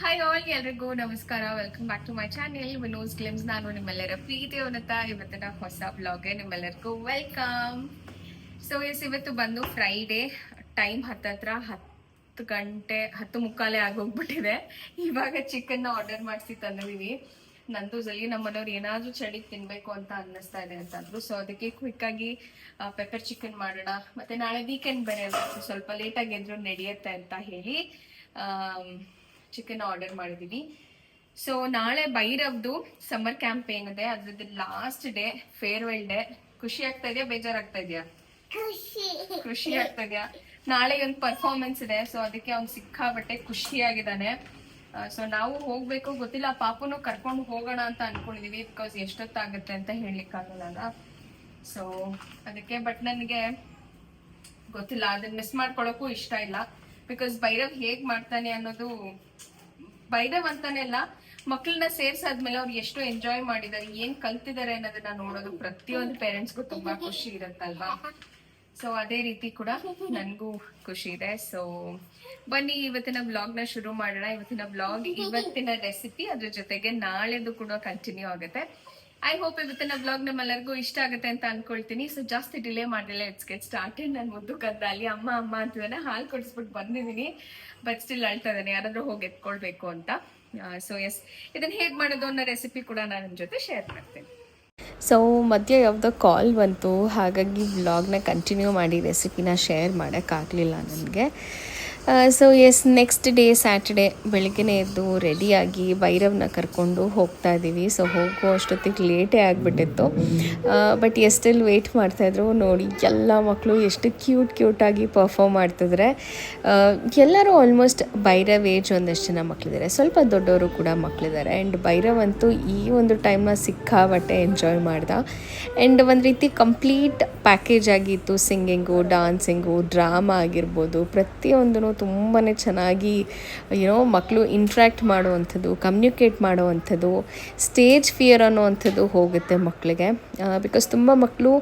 Hi all ಎಲ್ರಿಗೂ ನಮಸ್ಕಾರ. Welcome back to my channel Vino's glimpse ನಾನು ನಿಮ್ಮೆಲ್ಲರ ಪ್ರೀತಿ ಅವನತ ಇವತ್ತಿನ ಹೊಸ ಬ್ಲಾಗ್ಗೆ ನಿಮ್ಮೆಲ್ಲರಿಗೂ ವೆಲ್ಕಮ್ ಸೊ ಎಸ್ ಇವತ್ತು ಬಂದು ಫ್ರೈಡೇ ಟೈಮ್ ಹತ್ತತ್ರ ಹತ್ತು ಗಂಟೆ, ಹತ್ತು ಮುಕ್ಕಾಲೇ ಆಗೋಗ್ಬಿಟ್ಟಿದೆ. ಇವಾಗ ಚಿಕನ್ನ ಆರ್ಡರ್ ಮಾಡಿಸಿ ತಂದಿದ್ದೀವಿ ನಂದು ಜಲ್ಲಿ ನಮ್ಮ ಮನೆಯವ್ರು ಏನಾದರೂ ಚಳಿ ತಿನ್ನಬೇಕು ಅಂತ ಅನ್ನಿಸ್ತಾ ಇದೆ ಅಂತಂದ್ರು ಸೊ ಅದಕ್ಕೆ ಕ್ವಿಕ್ಕಾಗಿ ಪೆಪ್ಪರ್ ಚಿಕನ್ ಮಾಡೋಣ. ಮತ್ತು ನಾಳೆ ವೀಕೆಂಡ್ ಬೇರೆ ಸ್ವಲ್ಪ ಲೇಟಾಗಿ ಎದ್ರು ನಡೆಯುತ್ತೆ ಅಂತ ಹೇಳಿ ಚಿಕನ್ ಆರ್ಡರ್ ಮಾಡಿದೀವಿ. ಸೊ ನಾಳೆ ಬೈರವ್ದು ಸಮ್ಮರ್ ಕ್ಯಾಂಪ್ ಏನಿದೆ ಅದ್ರದ್ದು ಲಾಸ್ಟ್ ಡೇ ಫೇರ್ವೆಲ್ ಡೇ ಖುಷಿ ಆಗ್ತಾ ಇದೆಯಾ? ಬೇಜಾರಾಗ್ತಾ ಇದೆಯಾ? ಖುಷಿ. ಆಗ್ತಾ ಇದೆಯಾ? ನಾಳೆ ಒಂದು ಪರ್ಫಾರ್ಮೆನ್ಸ್ ಇದೆ. ಸೊ ಅದಕ್ಕೆ ಅವ್ನು ಸಿಕ್ಕಾಬಟ್ಟೆ ಖುಷಿಯಾಗಿದ್ದಾನೆ. ಸೊ ನಾವು ಹೋಗ್ಬೇಕು. ಗೊತ್ತಿಲ್ಲ ಪಾಪುನು ಕರ್ಕೊಂಡು ಹೋಗೋಣ ಅಂತ ಅನ್ಕೊಂಡಿದೀವಿ ಬಿಕಾಸ್ ಎಷ್ಟೊತ್ತಾಗುತ್ತೆ ಅಂತ ಹೇಳಲಿಕ್ಕಾಗಲ್ಲ ಸೊ ಅದಕ್ಕೆ ಬಟ್ ನನಗೆ ಗೊತ್ತಿಲ್ಲ ಅದನ್ನ ಮಿಸ್ ಮಾಡ್ಕೊಳಕ್ಕೂ ಇಷ್ಟ ಇಲ್ಲ. ಬಿಕಾಸ್ ಭೈರವ್ ಹೇಗ್ ಮಾಡ್ತಾನೆ ಅನ್ನೋದು ಭೈರವ್ ಅಂತಾನೆ ಅಲ್ಲ ಮಕ್ಕಳನ್ನ ಸೇರ್ಸಾದ್ಮೇಲೆ ಅವ್ರು ಎಷ್ಟು ಎಂಜಾಯ್ ಮಾಡಿದ್ದಾರೆ, ಏನ್ ಕಲ್ತಿದ್ದಾರೆ ಅನ್ನೋದನ್ನ ನೋಡೋದು ಪ್ರತಿಯೊಂದು ಪೇರೆಂಟ್ಸ್ಗೂ ತುಂಬಾ ಖುಷಿ ಇರುತ್ತಲ್ವಾ? ಸೊ ಅದೇ ರೀತಿ ಕೂಡ ನನಗೂ ಖುಷಿ ಇದೆ. ಸೊ ಬನ್ನಿ, ಇವತ್ತಿನ ಬ್ಲಾಗ್ನ ಶುರು ಮಾಡೋಣ. ಇವತ್ತಿನ ಬ್ಲಾಗ್ ಇವತ್ತಿನ ರೆಸಿಪಿ ಅದ್ರ ಜೊತೆಗೆ ನಾಳೆದು ಕೂಡ ಕಂಟಿನ್ಯೂ ಆಗುತ್ತೆ. ಐ ಹೋಪ್ ಇವತ್ತಿನ ಬ್ಲಾಗ್ ನಮ್ಮೆಲ್ಲರಿಗೂ ಇಷ್ಟ ಆಗುತ್ತೆ ಅಂತ ಅನ್ಕೊಳ್ತೀನಿ. ಸೊ ಜಾಸ್ತಿ ಡಿಲೇ ಮಾಡಿಲ್ಲ ಇಟ್ಸ್ ಗೆಟ್ ಸ್ಟಾರ್ಟೆಡ್ ನಾನು ಮುದ್ದು ಕದ್ದಲ್ಲಿ ಅಮ್ಮ ಅಮ್ಮ ಅಂತಿದ್ದಾನೆ ಹಾಲು ಕೊಡಿಸ್ಬಿಟ್ಟು ಬಂದಿದ್ದೀನಿ. ಬಟ್ ಸ್ಟಿಲ್ ಅಳ್ತಾ ಇದ್ದಾನೆ ಯಾರಾದರೂ ಹೋಗಿ ಎತ್ಕೊಳ್ಬೇಕು ಅಂತ. ಸೊ ಎಸ್ ಇದನ್ನು ಹೇಗೆ ಮಾಡೋದು ಅನ್ನೋ ರೆಸಿಪಿ ಕೂಡ ನಾನು ನಿಮ್ಮ ಜೊತೆ ಶೇರ್ ಮಾಡ್ತೀನಿ. ಸೊ ಮಧ್ಯೆ ಯಾವುದೋ ಕಾಲ್ ಬಂತು. ಹಾಗಾಗಿ ವ್ಲಾಗ್ನ ಕಂಟಿನ್ಯೂ ಮಾಡಿ ರೆಸಿಪಿನ ಶೇರ್ ಮಾಡೋಕ್ಕಾಗಲಿಲ್ಲ ನನಗೆ. So yes next day Saturday ಬೆಳಗ್ಗೆನೇ ಎದ್ದು ರೆಡಿಯಾಗಿ ಭೈರವ್ನ ಕರ್ಕೊಂಡು ಹೋಗ್ತಾ ಇದ್ದೀವಿ. ಸೊ ಹೋಗೋ ಅಷ್ಟೊತ್ತಿಗೆ ಲೇಟೇ ಆಗಿಬಿಟ್ಟಿತ್ತು. ಬಟ್ ಎಷ್ಟೆಲ್ಲಿ ವೆಯ್ಟ್ ಮಾಡ್ತಾಯಿದ್ರು ನೋಡಿ, ಎಲ್ಲ ಮಕ್ಕಳು ಎಷ್ಟು ಕ್ಯೂಟ್ ಕ್ಯೂಟಾಗಿ ಪರ್ಫಾಮ್ ಮಾಡ್ತಿದ್ರೆ. ಎಲ್ಲರೂ ಆಲ್ಮೋಸ್ಟ್ ಭೈರವ್ ಏಜ್ ಒಂದಷ್ಟು ಜನ ಮಕ್ಕಳಿದ್ದಾರೆ ಸ್ವಲ್ಪ ದೊಡ್ಡವರು ಕೂಡ ಮಕ್ಕಳಿದ್ದಾರೆ ಆ್ಯಂಡ್ ಭೈರವ್ ಅಂತೂ ಈ ಒಂದು ಟೈಮ್ನ ಸಿಕ್ಕಾಬಟ್ಟೆ ಎಂಜಾಯ್ ಮಾಡ್ದ. ಆ್ಯಂಡ್ ಒಂದು ರೀತಿ ಕಂಪ್ಲೀಟ್ ಪ್ಯಾಕೇಜ್ ಆಗಿತ್ತು. ಸಿಂಗಿಂಗು ಡಾನ್ಸಿಂಗು ಡ್ರಾಮಾ ಆಗಿರ್ಬೋದು ಪ್ರತಿಯೊಂದೂ ತುಂಬಾ ಚೆನ್ನಾಗಿ ಏನೋ ಮಕ್ಕಳು ಇಂಟ್ರ್ಯಾಕ್ಟ್ ಮಾಡುವಂಥದ್ದು ಕಮ್ಯುನಿಕೇಟ್ ಮಾಡುವಂಥದ್ದು ಸ್ಟೇಜ್ ಫಿಯರ್ ಅನ್ನುವಂಥದ್ದು ಹೋಗುತ್ತೆ ಮಕ್ಕಳಿಗೆ ಬಿಕಾಸ್ ತುಂಬ ಮಕ್ಕಳು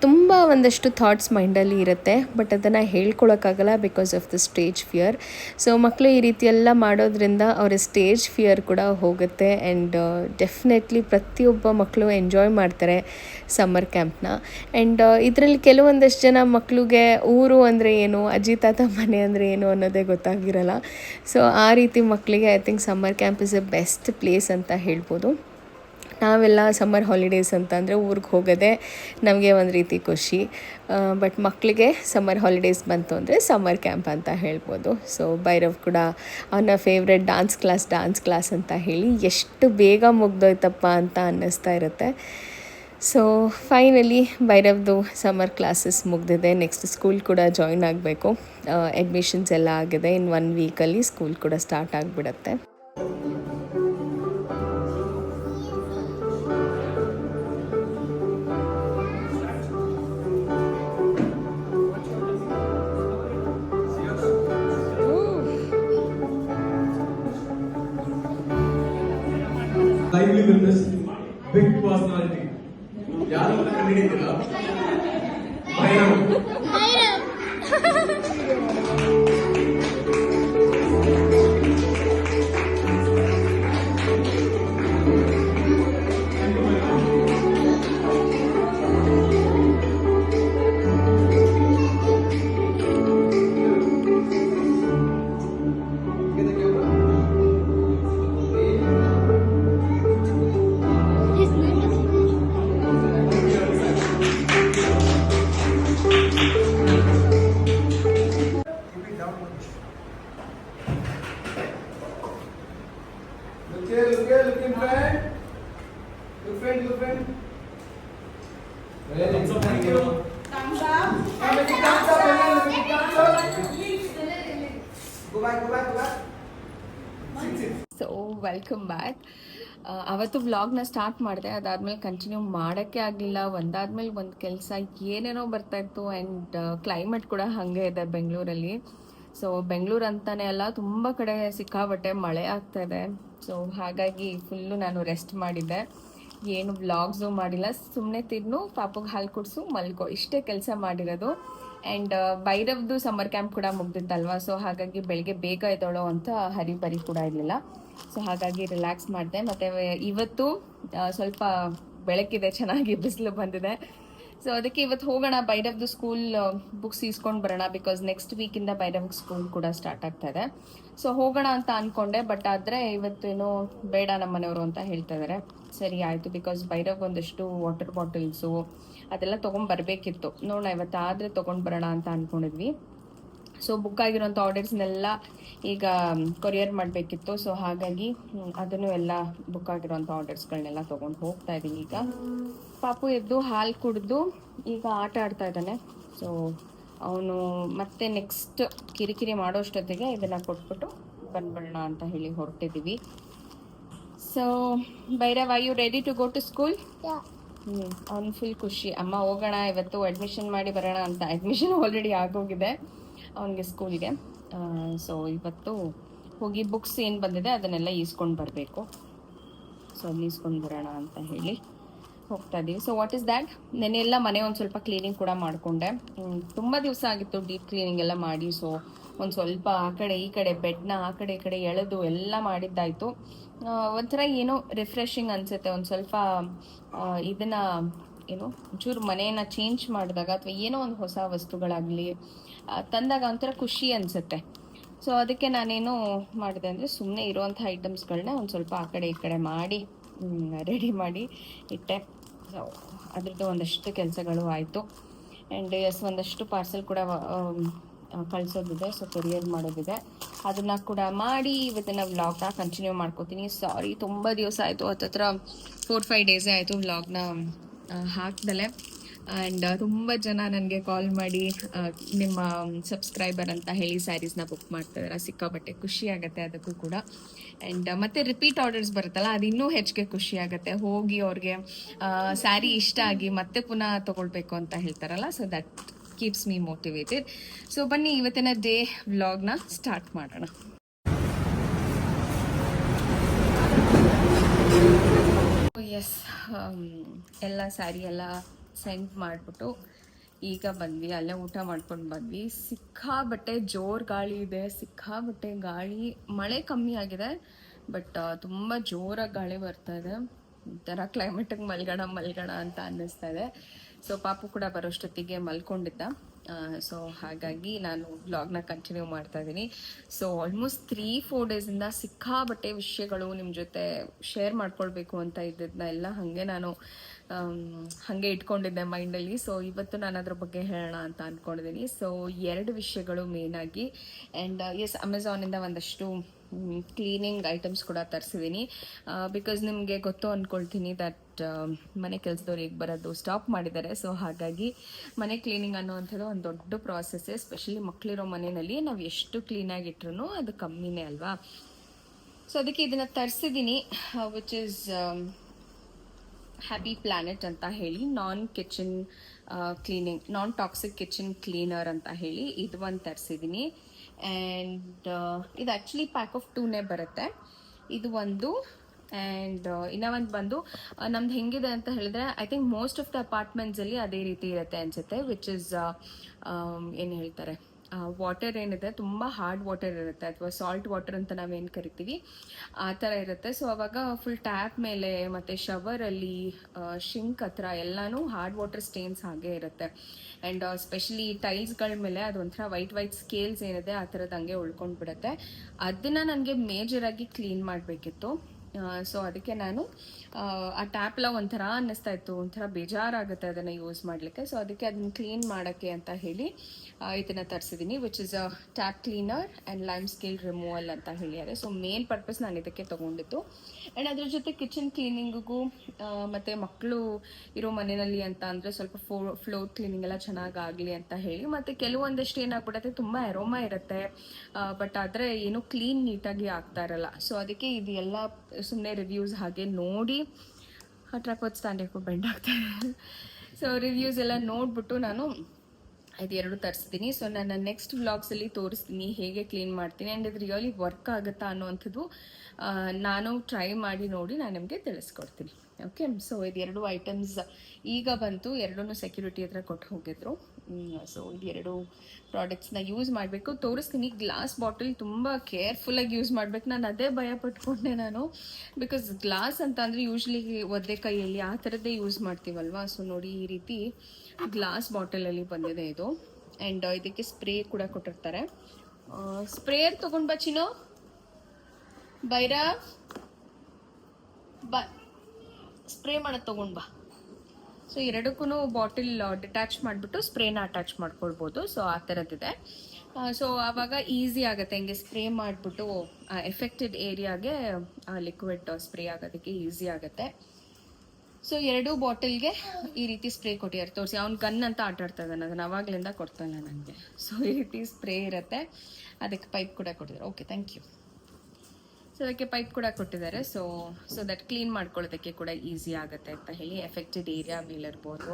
ತುಂಬ ಒಂದಷ್ಟು ಥಾಟ್ಸ್ ಮೈಂಡಲ್ಲಿ ಇರುತ್ತೆ ಬಟ್ ಅದನ್ನು ಹೇಳ್ಕೊಳಕ್ಕಾಗಲ್ಲ because of the stage fear so ಮಕ್ಕಳು ಈ ರೀತಿ ಎಲ್ಲ ಮಾಡೋದ್ರಿಂದ ಅವರ ಸ್ಟೇಜ್ ಫಿಯರ್ ಕೂಡ ಹೋಗುತ್ತೆ ಆ್ಯಂಡ್ ಡೆಫಿನೆಟ್ಲಿ ಪ್ರತಿಯೊಬ್ಬ ಮಕ್ಕಳು ಎಂಜಾಯ್ ಮಾಡ್ತಾರೆ ಸಮ್ಮರ್ ಕ್ಯಾಂಪ್ನ ಆ್ಯಂಡ್ ಇದರಲ್ಲಿ ಕೆಲವೊಂದಷ್ಟು ಜನ ಮಕ್ಕಳಿಗೆ ಊರು ಅಂದರೆ ಏನು, ಅಜ್ಜಿ, ತಾತ, ಮನೆ ಅಂದರೆ ಏನು ಅನ್ನೋದೇ ಗೊತ್ತಾಗಿರಲ್ಲ. ಸೊ ಆ ರೀತಿ ಮಕ್ಕಳಿಗೆ I think summer camp is a best place ಅಂತ ಹೇಳ್ಬೋದು. ನಾವೆಲ್ಲ ಸಮ್ಮರ್ ಹಾಲಿಡೇಸ್ ಅಂತ ಅಂದರೆ ಊರಿಗೆ ಹೋಗೋದೇ ನಮಗೆ ಒಂದು ರೀತಿ ಖುಷಿ. ಬಟ್ ಮಕ್ಕಳಿಗೆ ಸಮ್ಮರ್ ಹಾಲಿಡೇಸ್ ಬಂತು ಅಂದರೆ ಸಮ್ಮರ್ ಕ್ಯಾಂಪ್ ಅಂತ ಹೇಳ್ಬೋದು. ಸೊ ಭೈರವ್ ಕೂಡ ಅವನ favourite dance class dance class ಅಂತ ಹೇಳಿ ಎಷ್ಟು ಬೇಗ ಮುಗ್ದೋಯ್ತಪ್ಪ ಅಂತ ಅನ್ನಿಸ್ತಾ ಇರುತ್ತೆ. ಸೊ ಫೈನಲಿ ಭೈರವ್ದು ಸಮ್ಮರ್ ಕ್ಲಾಸಸ್ ಮುಗಿದಿದೆ. ನೆಕ್ಸ್ಟ್ ಸ್ಕೂಲ್ ಕೂಡ ಜಾಯ್ನ್ ಆಗಬೇಕು. ಅಡ್ಮಿಷನ್ಸ್ ಎಲ್ಲ ಆಗಿದೆ. ಇನ್ ಒನ್ ವೀಕಲ್ಲಿ ಸ್ಕೂಲ್ ಕೂಡ ಸ್ಟಾರ್ಟ್ ಆಗಿಬಿಡತ್ತೆ. ಬಿಗ್ ಪರ್ಸನಾಲಿಟಿ ಯಾರು ಅಂತ ಕಂಡುಹಿಡಿತೀರಾ ಸೊ ವೆಲ್ಕಮ್ ಬ್ಯಾಕ್ ಅವತ್ತು ವ್ಲಾಗ್ನ ಸ್ಟಾರ್ಟ್ ಮಾಡಿದೆ, ಅದಾದ್ಮೇಲೆ ಕಂಟಿನ್ಯೂ ಮಾಡೋಕ್ಕೆ ಆಗಲಿಲ್ಲ. ಒಂದಾದ್ಮೇಲೆ ಒಂದು ಕೆಲಸ ಏನೇನೋ ಬರ್ತಾ ಇತ್ತು ಆ್ಯಂಡ್ ಕ್ಲೈಮೇಟ್ ಕೂಡ ಹಾಗೆ ಇದೆ ಬೆಂಗಳೂರಲ್ಲಿ. ಸೊ ಬೆಂಗಳೂರು ಅಂತಾನೆ ಅಲ್ಲ, ತುಂಬ ಕಡೆ ಸಿಕ್ಕಾಬಟ್ಟೆ ಮಳೆ ಆಗ್ತಾ ಇದೆ. ಸೊ ಹಾಗಾಗಿ ಫುಲ್ಲು ನಾನು ರೆಸ್ಟ್ ಮಾಡಿದ್ದೆ. ಏನು ವ್ಲಾಗ್ಸು ಮಾಡಿಲ್ಲ. ಸುಮ್ಮನೆ ತಿನ್ನು ಪಾಪಗೆ ಹಾಲು ಕುಡಿಸು ಮಲ್ಕೋ. ಇಷ್ಟೇ ಕೆಲಸ ಮಾಡಿರೋದು. ಆ್ಯಂಡ್ ಬೈರವ್ದು ಸಮ್ಮರ್ ಕ್ಯಾಂಪ್ ಕೂಡ ಮುಗ್ದಿತ್ತಲ್ವ? ಸೊ ಹಾಗಾಗಿ ಬೆಳಗ್ಗೆ ಬೇಗ ಎದ್ದೋಳೋ ಅಂತ ಹರಿಬರಿ ಕೂಡ ಇರಲಿಲ್ಲ. ಸೊ ಹಾಗಾಗಿ ರಿಲ್ಯಾಕ್ಸ್ ಮಾಡಿದೆ. ಮತ್ತು, ಇವತ್ತು ಸ್ವಲ್ಪ ಬೆಳಕಿದೆ. ಚೆನ್ನಾಗಿ ಬಿಸಿಲು ಬಂದಿದೆ. ಸೊ ಅದಕ್ಕೆ ಇವತ್ತು ಹೋಗೋಣ. ದ ಸ್ಕೂಲ್ ಬುಕ್ಸ್ ಇಸ್ಕೊಂಡು ಬರೋಣ ಬಿಕಾಸ್ ನೆಕ್ಸ್ಟ್ ವೀಕಿಂದ ಬೈರವ್ ಸ್ಕೂಲ್ ಕೂಡ ಸ್ಟಾರ್ಟ್ ಆಗ್ತಾ ಇದೆ. ಸೊ ಹೋಗೋಣ ಅಂತ ಅನ್ಕೊಂಡೆ ಬಟ್ ಆದರೆ ಇವತ್ತೇನೋ ಬೇಡ ನಮ್ಮ ಮನೆಯವರು ಅಂತ ಹೇಳ್ತಾ ಇದ್ದಾರೆ ಸರಿ, ಆಯಿತು ಬಿಕಾಸ್ ಬೈರವ್ ಒಂದಷ್ಟು ವಾಟರ್ ಬಾಟಲ್ಸು ಅದೆಲ್ಲ ತೊಗೊಂಬರ್ಬೇಕಿತ್ತು ನೋಡೋಣ ಇವತ್ತು ಆದರೆ ತೊಗೊಂಡು ಬರೋಣ ಅಂತ ಅಂದ್ಕೊಂಡಿದ್ವಿ ಸೊ ಬುಕ್ ಆಗಿರೋಂಥ ಆರ್ಡರ್ಸ್ನೆಲ್ಲ ಈಗ ಕೊರಿಯರ್ ಮಾಡಬೇಕಿತ್ತು. ಸೊ ಹಾಗಾಗಿ ಅದನ್ನು ಎಲ್ಲ ಬುಕ್ ಆಗಿರೋಂಥ ಆರ್ಡರ್ಸ್ಗಳನ್ನೆಲ್ಲ ತಗೊಂಡು ಹೋಗ್ತಾ ಇದ್ದೀನಿ ಈಗ. ಪಾಪು ಎದ್ದು ಹಾಲು ಕುಡಿದು ಈಗ ಆಟ ಆಡ್ತಾ ಇದ್ದಾನೆ. ಸೊ ಅವನು ಮತ್ತೆ ನೆಕ್ಸ್ಟ್ ಕಿರಿಕಿರಿ ಮಾಡೋಷ್ಟೊತ್ತಿಗೆ ಇದನ್ನು ಕೊಟ್ಬಿಟ್ಟು ಬಂದ್ಬಿಡೋಣ ಅಂತ ಹೇಳಿ ಹೊರಟಿದ್ದೀವಿ so Bhairav you ready to go to school ಹ್ಞೂ ಅವ್ನು ಫುಲ್ ಖುಷಿ. ಅಮ್ಮ ಹೋಗೋಣ ಇವತ್ತು ಅಡ್ಮಿಷನ್ ಮಾಡಿ ಬರೋಣ ಅಂತ. ಅಡ್ಮಿಷನ್ ಆಲ್ರೆಡಿ ಆಗೋಗಿದೆ. ಅವನಿಗೆ ಸ್ಕೂಲ್ಗೆ ಸೊ ಇವತ್ತು ಹೋಗಿ ಬುಕ್ಸ್ ಏನು ಬಂದಿದೆ ಅದನ್ನೆಲ್ಲ ಈಸ್ಕೊಂಡು ಬರಬೇಕು. ಸೊ ಅಲ್ಲಿ ಈಸ್ಕೊಂಡು ಬರೋಣ ಅಂತ ಹೇಳಿ ಹೋಗ್ತಾ ಇದ್ದೀವಿ ಸೊ ವಾಟ್ ಇಸ್ ದ್ಯಾಟ್ ನೆನ್ನೆಲ್ಲ ಮನೆ ಒಂದು ಸ್ವಲ್ಪ ಕ್ಲೀನಿಂಗ್ ಕೂಡ ಮಾಡಿಕೊಂಡೆ. ತುಂಬ ದಿವಸ ಆಗಿತ್ತು ಡೀಪ್ ಕ್ಲೀನಿಂಗ್ ಎಲ್ಲ ಮಾಡಿ. ಸೊ ಒಂದು ಸ್ವಲ್ಪ ಆ ಕಡೆ ಈ ಕಡೆ ಬೆಡ್ನ ಆ ಕಡೆ ಈ ಕಡೆ ಎಳೆದು ಎಲ್ಲ ಮಾಡಿದ್ದಾಯಿತು. ಒಂಥರ ಏನೋ ರಿಫ್ರೆಶಿಂಗ್ ಅನಿಸುತ್ತೆ. ಒಂದು ಸ್ವಲ್ಪ ಇದನ್ನ ಏನು ಒಂಚೂರು ಮನೆಯನ್ನ ಚೇಂಜ್ ಮಾಡಿದಾಗ ಅಥವಾ ಏನೋ ಒಂದು ಹೊಸ ವಸ್ತುಗಳಾಗಲಿ ತಂದಾಗ ಒಂಥರ ಖುಷಿ ಅನಿಸುತ್ತೆ. ಸೊ ಅದಕ್ಕೆ ನಾನೇನು ಮಾಡಿದೆ ಅಂದರೆ ಸುಮ್ಮನೆ ಇರುವಂಥ ಐಟಮ್ಸ್ಗಳನ್ನ ಒಂದು ಸ್ವಲ್ಪ ಆ ಕಡೆ ಈ ಕಡೆ ಮಾಡಿ ರೆಡಿ ಮಾಡಿ ಇಟ್ಟೆ. ಸೊ ಅದರದ್ದು ಒಂದಷ್ಟು ಕೆಲಸಗಳು ಆಯಿತು. ಆ್ಯಂಡ್ ಎಸ್ ಒಂದಷ್ಟು ಪಾರ್ಸೆಲ್ ಕೂಡ ಕಳಿಸೋದಿದೆ. ಸೊ ಕೊರಿಯರ್ ಮಾಡೋದಿದೆ. ಅದನ್ನು ಕೂಡ ಮಾಡಿ ಇವತ್ತಿನ ವ್ಲಾಗ್ನ ಕಂಟಿನ್ಯೂ ಮಾಡ್ಕೋತೀನಿ. ಸಾರಿ ತುಂಬ ದಿವಸ ಆಯಿತು. ಹತ್ತತ್ರ ಫೋರ್ ಫೈವ್ ಡೇಸೇ ಆಯಿತು ವ್ಲಾಗ್ನ ಹಾಕ್ದಲೆ. ಆ್ಯಂಡ್ ತುಂಬ ಜನ ನನಗೆ ಕಾಲ್ ಮಾಡಿ ನಿಮ್ಮ ಸಬ್ಸ್ಕ್ರೈಬರ್ ಅಂತ ಹೇಳಿ ಸ್ಯಾರೀಸ್ನ ಬುಕ್ ಮಾಡ್ತಿದ್ದಾರೆ ಸಿಕ್ಕಾಪಟ್ಟೆ ಖುಷಿ ಆಗುತ್ತೆ ಅದಕ್ಕೂ ಕೂಡ. ಆ್ಯಂಡ್ ಮತ್ತೆ ರಿಪೀಟ್ ಆರ್ಡರ್ಸ್ ಬರುತ್ತಲ್ಲ, ಅದು ಇನ್ನೂ ಹೆಚ್ಚಿಗೆ ಖುಷಿ ಆಗುತ್ತೆ. ಹೋಗಿ ಅವ್ರಿಗೆ ಸ್ಯಾರಿ ಇಷ್ಟ ಆಗಿ ಮತ್ತೆ ಪುನಃ ತೊಗೊಳ್ಬೇಕು ಅಂತ ಹೇಳ್ತಾರಲ್ಲ so that keeps me motivated so ಬನ್ನಿ, ಇವತ್ತಿನ ಡೇ ವ್ಲಾಗ್ನ ಸ್ಟಾರ್ಟ್ ಮಾಡೋಣ. ಎಸ್ ಎಲ್ಲ ಸ್ಯಾರಿ ಎಲ್ಲ ಸೆಂಡ್ ಮಾಡಿಬಿಟ್ಟು ಈಗ ಬಂದ್ವಿ, ಅಲ್ಲೇ ಊಟ ಮಾಡ್ಕೊಂಡು ಬಂದ್ವಿ. ಸಿಕ್ಕಾಬಟ್ಟೆ ಜೋರು ಗಾಳಿ ಇದೆ, ಸಿಕ್ಕಾಬಟ್ಟೆ ಗಾಳಿ, ಮಳೆ ಕಮ್ಮಿ ಆಗಿದೆ ಬಟ್ ತುಂಬ ಜೋರಾಗಿ ಗಾಳಿ ಬರ್ತಾ ಇದೆ. ಒಂಥರ ಕ್ಲೈಮೇಟಿಗೆ ಮಲ್ಗೋಣ ಮಲ್ಗೋಣ ಅಂತ ಅನ್ನಿಸ್ತಾ ಇದೆ. ಸೊ ಪಾಪು ಕೂಡ ಬರೋಷ್ಟೊತ್ತಿಗೆ ಮಲ್ಕೊಂಡಿದ್ದ. ಸೊ ಹಾಗಾಗಿ ನಾನು ಬ್ಲಾಗ್ನ ಕಂಟಿನ್ಯೂ ಮಾಡ್ತಾ ಇದ್ದೀನಿ. ಸೊ ಆಲ್ಮೋಸ್ಟ್ ತ್ರೀ ಫೋರ್ ಡೇಸಿಂದ ಸಿಕ್ಕಾಬಟ್ಟೆ ವಿಷಯಗಳು ನಿಮ್ಮ ಜೊತೆ ಶೇರ್ ಮಾಡ್ಕೊಳ್ಬೇಕು ಅಂತ ಇದ್ದದನ್ನ ಎಲ್ಲ ಹಾಗೆ ನಾನು ಹಾಗೆ ಇಟ್ಕೊಂಡಿದ್ದೆ ಮೈಂಡಲ್ಲಿ ಸೊ ಇವತ್ತು ನಾನು ಅದ್ರ ಬಗ್ಗೆ ಹೇಳೋಣ ಅಂತ ಅಂದ್ಕೊಂಡಿದ್ದೀನಿ ಸೊ ಎರಡು ವಿಷಯಗಳು ಮೇನಾಗಿ ಆ್ಯಂಡ್ ಎಸ್ ಅಮೆಝಾನಿಂದ ಒಂದಷ್ಟು ಕ್ಲೀನಿಂಗ್ ಐಟಮ್ಸ್ ಕೂಡ ತರಿಸಿದ್ದೀನಿ. ಬಿಕಾಸ್ ನಿಮಗೆ ಗೊತ್ತು ಅಂದ್ಕೊಳ್ತೀನಿ ದಟ್ ಮನೆ ಕೆಲಸದವ್ರು ಈಗ ಬರೋದು ಸ್ಟಾಪ್ ಮಾಡಿದ್ದಾರೆ. ಸೊ ಹಾಗಾಗಿ ಮನೆ ಕ್ಲೀನಿಂಗ್ ಅನ್ನುವಂಥದ್ದು ಒಂದು ದೊಡ್ಡ ಪ್ರಾಸೆಸ್ ಎಸ್ಪೆಷಲಿ ಮಕ್ಕಳಿರೋ ಮನೆಯಲ್ಲಿ ನಾವು ಎಷ್ಟು ಕ್ಲೀನಾಗಿಟ್ರೂ ಅದು ಕಮ್ಮಿನೇ ಅಲ್ವಾ? ಸೊ ಅದಕ್ಕೆ ಇದನ್ನು ತರಿಸಿದ್ದೀನಿ ವಿಚ್ ಇಸ್ ಹ್ಯಾಪಿ ಪ್ಲಾನೆಟ್ ಅಂತ ಹೇಳಿ ನಾನ್ kitchen cleaning non toxic kitchen cleaner ಅಂತ ಹೇಳಿ ಇದು ಒಂದು ತರಿಸಿದ್ದೀನಿ ಆ್ಯಂಡ್ ಇದು ಆ್ಯಕ್ಚುಲಿ ಪ್ಯಾಕ್ ಆಫ್ ಟೂನೇ ಬರುತ್ತೆ. ಇದು ಒಂದು ಆ್ಯಂಡ್ ಇನ್ನೂ ಒಂದು ಬಂದು ನಮ್ದು ಹೆಂಗಿದೆ ಅಂತ ಹೇಳಿದ್ರೆ I think most of the ಅಪಾರ್ಟ್ಮೆಂಟ್ಸಲ್ಲಿ ಅದೇ ರೀತಿ ಇರುತ್ತೆ ಅನಿಸುತ್ತೆ ವಿಚ್ ಇಸ್ ಏನು ಹೇಳ್ತಾರೆ ವಾಟರ್ ಏನಿದೆ, ತುಂಬ ಹಾರ್ಡ್ ವಾಟರ್ ಇರುತ್ತೆ, ಅಥವಾ ಸಾಲ್ಟ್ ವಾಟರ್ ಅಂತ ನಾವೇನು ಕರಿತೀವಿ, ಆ ಥರ ಇರುತ್ತೆ. ಸೊ ಅವಾಗ ಫುಲ್ ಟ್ಯಾಪ್ ಮೇಲೆ ಮತ್ತು ಶವರಲ್ಲಿ ಶಿಂಕ್ ಹತ್ರ ಎಲ್ಲನೂ ಹಾರ್ಡ್ ವಾಟರ್ ಸ್ಟೇನ್ಸ್ ಹಾಗೆ ಇರುತ್ತೆ. ಆ್ಯಂಡ್ ಸ್ಪೆಷಲಿ ಟೈಲ್ಸ್ಗಳ ಮೇಲೆ ಅದೊಂಥರ ವೈಟ್ ವೈಟ್ ಸ್ಕೇಲ್ಸ್ ಏನಿದೆ, ಆ ಥರದ್ದು ಹಂಗೆ ಉಳ್ಕೊಂಡು ಬಿಡುತ್ತೆ ಅದನ್ನು ನನಗೆ ಮೇಜರಾಗಿ ಕ್ಲೀನ್ ಮಾಡಬೇಕಿತ್ತು. ಸೊ ಅದಕ್ಕೆ ನಾನು ಆ, ಆ ಟ್ಯಾಪ್ಲ ಒಂಥರ ಅನ್ನಿಸ್ತಾ ಇತ್ತು ಒಂಥರ ಬೇಜಾರಾಗುತ್ತೆ ಅದನ್ನು ಯೂಸ್ ಮಾಡಲಿಕ್ಕೆ. ಸೊ ಅದಕ್ಕೆ ಅದನ್ನ ಕ್ಲೀನ್ ಮಾಡೋಕ್ಕೆ ಅಂತ ಹೇಳಿ ಇದನ್ನು ತರಿಸಿದ್ದೀನಿ which is a tap cleaner and lime scale removal ಅಂತ ಹೇಳಿದ್ದಾರೆ. ಸೊ ಮೇನ್ ಪರ್ಪಸ್ ನಾನು ಇದಕ್ಕೆ ತೊಗೊಂಡಿದ್ದು. ಆ್ಯಂಡ್ ಅದ್ರ ಜೊತೆ ಕಿಚನ್ ಕ್ಲೀನಿಂಗಿಗೂ ಮತ್ತು ಮಕ್ಕಳು ಇರೋ ಮನೆಯಲ್ಲಿ ಅಂತ ಅಂದರೆ ಸ್ವಲ್ಪ ಫೋ ಫ್ಲೋರ್ ಕ್ಲೀನಿಂಗ್ ಎಲ್ಲ ಚೆನ್ನಾಗಾಗಲಿ ಅಂತ ಹೇಳಿ ಮತ್ತು ಕೆಲವೊಂದಷ್ಟು ಏನಾಗ್ಬಿಡುತ್ತೆ ತುಂಬ ಎರೋಮ ಇರುತ್ತೆ ಬಟ್ ಆದರೆ ಏನು ಕ್ಲೀನ್ ನೀಟಾಗಿ ಆಗ್ತಾ ಇರಲ್ಲ. ಸೊ ಅದಕ್ಕೆ ಇದು ಎಲ್ಲ ಸುಮ್ಮನೆ ರಿವ್ಯೂಸ್ ಹಾಗೆ ನೋಡಿ ಟ್ರೈಪಾಡ್ ಸ್ಟ್ಯಾಂಡ್ ಬೆಂಡ್ ಆಗ್ತಾ ಇದೆ. ಸೊ ರಿವ್ಯೂಸ್ ಎಲ್ಲ ನೋಡ್ಬಿಟ್ಟು ನಾನು ಇದು ಎರಡು ತರಿಸ್ತೀನಿ. ಸೊ ನಾನು ನೆಕ್ಸ್ಟ್ ವ್ಲಾಗ್ಸಲ್ಲಿ ತೋರಿಸ್ತೀನಿ, ಹೇಗೆ ಕ್ಲೀನ್ ಮಾಡ್ತೀನಿ ಆ್ಯಂಡ್ ಇದು ರಿಯಲಿ ವರ್ಕ್ ಆಗುತ್ತಾ ಅನ್ನೋವಂಥದ್ದು ನಾನು ಟ್ರೈ ಮಾಡಿ ನೋಡಿ ನಾನು ನಿಮಗೆ ತಿಳಿಸ್ಕೊಡ್ತೀನಿ. ಓಕೆ ಸೊ ಇದು ಎರಡು ಐಟಮ್ಸ್ ಈಗ ಬಂತು ಎರಡೂ ಸೆಕ್ಯೂರಿಟಿ ಹತ್ರ ಕೊಟ್ಟು ಹೋಗಿದ್ರು. ಸೊ ಎರಡು ಪ್ರಾಡಕ್ಟ್ಸ್ನ ಯೂಸ್ ಮಾಡಬೇಕು. ತೋರಿಸ್ತೀನಿ ಗ್ಲಾಸ್ ಬಾಟಲ್ ತುಂಬ ಕೇರ್ಫುಲ್ಲಾಗಿ ಯೂಸ್ ಮಾಡಬೇಕು. ನಾನು ಅದೇ ಭಯ ಪಟ್ಕೊಂಡೆ ನಾನು. ಬಿಕಾಸ್ ಗ್ಲಾಸ್ ಅಂತ ಅಂದರೆ ಯೂಶ್ವಲಿ ಒದ್ದೆ ಕೈಯಲ್ಲಿ ಆ ಥರದ್ದೇ ಯೂಸ್ ಮಾಡ್ತೀವಲ್ವಾ? ಸೊ ನೋಡಿ ಈ ರೀತಿ ಗ್ಲಾಸ್ ಬಾಟಲಲ್ಲಿ ಬಂದಿದೆ ಇದು. ಆ್ಯಂಡ್ ಇದಕ್ಕೆ ಸ್ಪ್ರೇ ಕೂಡ ಕೊಟ್ಟಿರ್ತಾರೆ. ಸ್ಪ್ರೇಯರ್ ತೊಗೊಂಡು ಬಾ ಚಿನೋ ಬೈರಾ ಬಾ ಸ್ಪ್ರೇ ಮಾಡೋದು ತೊಗೊಂಡು ಬಾ. ಸೊ ಎರಡಕ್ಕೂ ಬಾಟಿಲ್ ಡಿಟ್ಯಾಚ್ ಮಾಡಿಬಿಟ್ಟು ಸ್ಪ್ರೇನ ಅಟ್ಯಾಚ್ ಮಾಡ್ಕೊಳ್ಬೋದು. ಸೊ ಆ ಥರದ್ದಿದೆ ಸೊ ಆವಾಗ ಈಸಿ ಆಗುತ್ತೆ. ಹಿಂಗೆ ಸ್ಪ್ರೇ ಮಾಡಿಬಿಟ್ಟು ಎಫೆಕ್ಟೆಡ್ ಏರಿಯಾಗೆ ಲಿಕ್ವಿಡ್ ಸ್ಪ್ರೇ ಆಗೋದಕ್ಕೆ ಈಸಿ ಆಗುತ್ತೆ. ಸೊ ಎರಡೂ ಬಾಟಲ್ಗೆ ಈ ರೀತಿ ಸ್ಪ್ರೇ ಕೊಟ್ಟಿದ್ದಾರೆ. ತೋರಿಸಿ, ಅವ್ನು ಗನ್ ಅಂತ ಆಟ ಆಡ್ತಾ ಇದ್ದಾನೆ. ಅದನ್ನು ಅವಾಗಲಿಂದ ಕೊಡ್ತಾನೆ ನನಗೆ ಸೊ ಈ ರೀತಿ ಸ್ಪ್ರೇ ಇರುತ್ತೆ. ಅದಕ್ಕೆ ಪೈಪ್ ಕೂಡ ಕೊಟ್ಟಿದ್ದಾರೆ. ಓಕೆ ಥ್ಯಾಂಕ್ ಯು ಸೊ ಅದಕ್ಕೆ ಪೈಪ್ ಕೂಡ ಕೊಟ್ಟಿದ್ದಾರೆ. ಸೊ ಸೊ ದಟ್ ಕ್ಲೀನ್ ಮಾಡ್ಕೊಳ್ಳೋದಕ್ಕೆ ಕೂಡ ಈಸಿ ಆಗುತ್ತೆ ಅಂತ ಹೇಳಿ ಎಫೆಕ್ಟೆಡ್ ಏರಿಯಾ ಮೇಲಿರ್ಬೋದು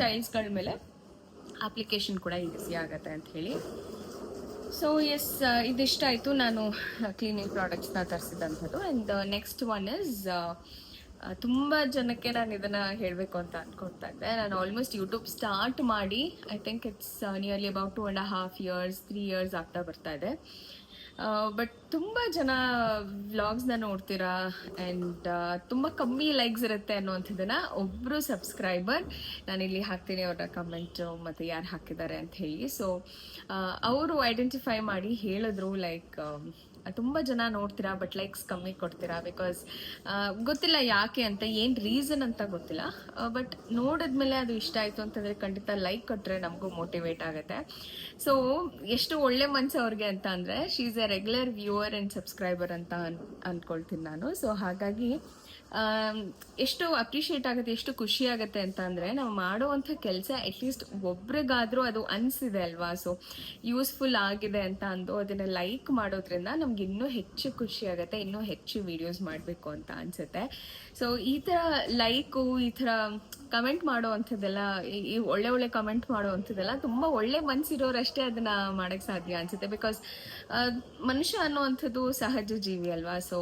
ಟೈಲ್ಸ್ಗಳ ಮೇಲೆ ಅಪ್ಲಿಕೇಶನ್ ಕೂಡ ಈಸಿ ಆಗುತ್ತೆ ಅಂತ ಹೇಳಿ. ಸೊ ಎಸ್ ಇದಿಷ್ಟಾಯಿತು ನಾನು ಕ್ಲೀನಿಂಗ್ ಪ್ರಾಡಕ್ಟ್ಸ್ನ ತರಿಸಿದಂಥದ್ದು. ಆ್ಯಂಡ್ ನೆಕ್ಸ್ಟ್ ಒನ್ ಇಸ್ ತುಂಬ ಜನಕ್ಕೆ ನಾನು ಇದನ್ನು ಹೇಳಬೇಕು ಅಂತ ಅಂದ್ಕೊಳ್ತಾ ಇದ್ದೆ. ನಾನು ಆಲ್ಮೋಸ್ಟ್ ಯೂಟ್ಯೂಬ್ ಸ್ಟಾರ್ಟ್ ಮಾಡಿ I think it's nearly about two and half years three years ಆಗ್ತಾ ಬರ್ತಾ ಇದೆ. ಬಟ್ ತುಂಬ ಜನ ವ್ಲಾಗ್ಸ್ನ ನೋಡ್ತೀರಾ? ಆ್ಯಂಡ್ ತುಂಬ ಕಮ್ಮಿ ಲೈಕ್ಸ್ ಇರುತ್ತೆ ಅನ್ನೋವಂಥದ್ದನ್ನು ಒಬ್ಬರು ಸಬ್ಸ್ಕ್ರೈಬರ್ ನಾನಿಲ್ಲಿ ಹಾಕ್ತೀನಿ, ಅವರ ಕಮೆಂಟು ಮತ್ತು ಯಾರು ಹಾಕಿದ್ದಾರೆ ಅಂತ ಹೇಳಿ. ಸೊ ಅವರು ಐಡೆಂಟಿಫೈ ಮಾಡಿ ಹೇಳಿದ್ರು ಲೈಕ್ ತುಂಬ ಜನ ನೋಡ್ತೀರಾ ಬಟ್ ಲೈಕ್ಸ್ ಕಮ್ಮಿ ಕೊಡ್ತೀರಾ? ಬಿಕಾಸ್ ಗೊತ್ತಿಲ್ಲ ಯಾಕೆ ಅಂತ, ಏನು ರೀಸನ್ ಅಂತ ಗೊತ್ತಿಲ್ಲ. ಬಟ್ ನೋಡಿದ್ಮೇಲೆ ಅದು ಇಷ್ಟ ಆಯಿತು ಅಂತಂದರೆ ಖಂಡಿತ ಲೈಕ್ ಕೊಟ್ಟರೆ ನಮಗೂ ಮೋಟಿವೇಟ್ ಆಗುತ್ತೆ. ಸೊ ಎಷ್ಟು ಒಳ್ಳೆ ಮನಸ್ಸು ಅವ್ರಿಗೆ ಅಂತ ಅಂದರೆ she is a regular viewer and subscriber ಅಂತ ಅನ್ ಅಂದ್ಕೊಳ್ತೀನಿ ನಾನು. ಸೊ ಹಾಗಾಗಿ ಎಷ್ಟು ಅಪ್ರಿಷಿಯೇಟ್ ಆಗುತ್ತೆ, ಎಷ್ಟು ಖುಷಿ ಆಗುತ್ತೆ ಅಂತ ಅಂದರೆ ನಾವು ಮಾಡುವಂಥ ಕೆಲಸ ಅಟ್ಲೀಸ್ಟ್ ಒಬ್ರಿಗಾದರೂ ಅದು ಅನಿಸಿದೆ ಅಲ್ವಾ? ಸೊ ಯೂಸ್ಫುಲ್ ಆಗಿದೆ ಅಂತ ಅಂದು ಅದನ್ನು ಲೈಕ್ ಮಾಡೋದ್ರಿಂದ ನಮ್ಗೆ ಇನ್ನೂ ಹೆಚ್ಚು ಖುಷಿ ಆಗುತ್ತೆ, ಇನ್ನೂ ಹೆಚ್ಚು ವಿಡಿಯೋಸ್ ಮಾಡಬೇಕು ಅಂತ ಅನಿಸುತ್ತೆ. ಸೊ ಈ ಥರ ಲೈಕು ಈ ಥರ ಕಮೆಂಟ್ ಮಾಡೋ ಅಂಥದ್ದೆಲ್ಲ ಈ- ಒಳ್ಳೆ ಒಳ್ಳೆ ಕಮೆಂಟ್ ಮಾಡೋ ಅಂಥದ್ದೆಲ್ಲ ತುಂಬ ಒಳ್ಳೆ ಮನಸ್ಸಿರೋರಷ್ಟೇ ಅದನ್ನು ಮಾಡೋಕ್ಕೆ ಸಾಧ್ಯ ಅನಿಸುತ್ತೆ. ಬಿಕಾಸ್ ಮನುಷ್ಯ ಅನ್ನುವಂಥದ್ದು ಸಹಜ ಜೀವಿ ಅಲ್ವಾ ಸೊ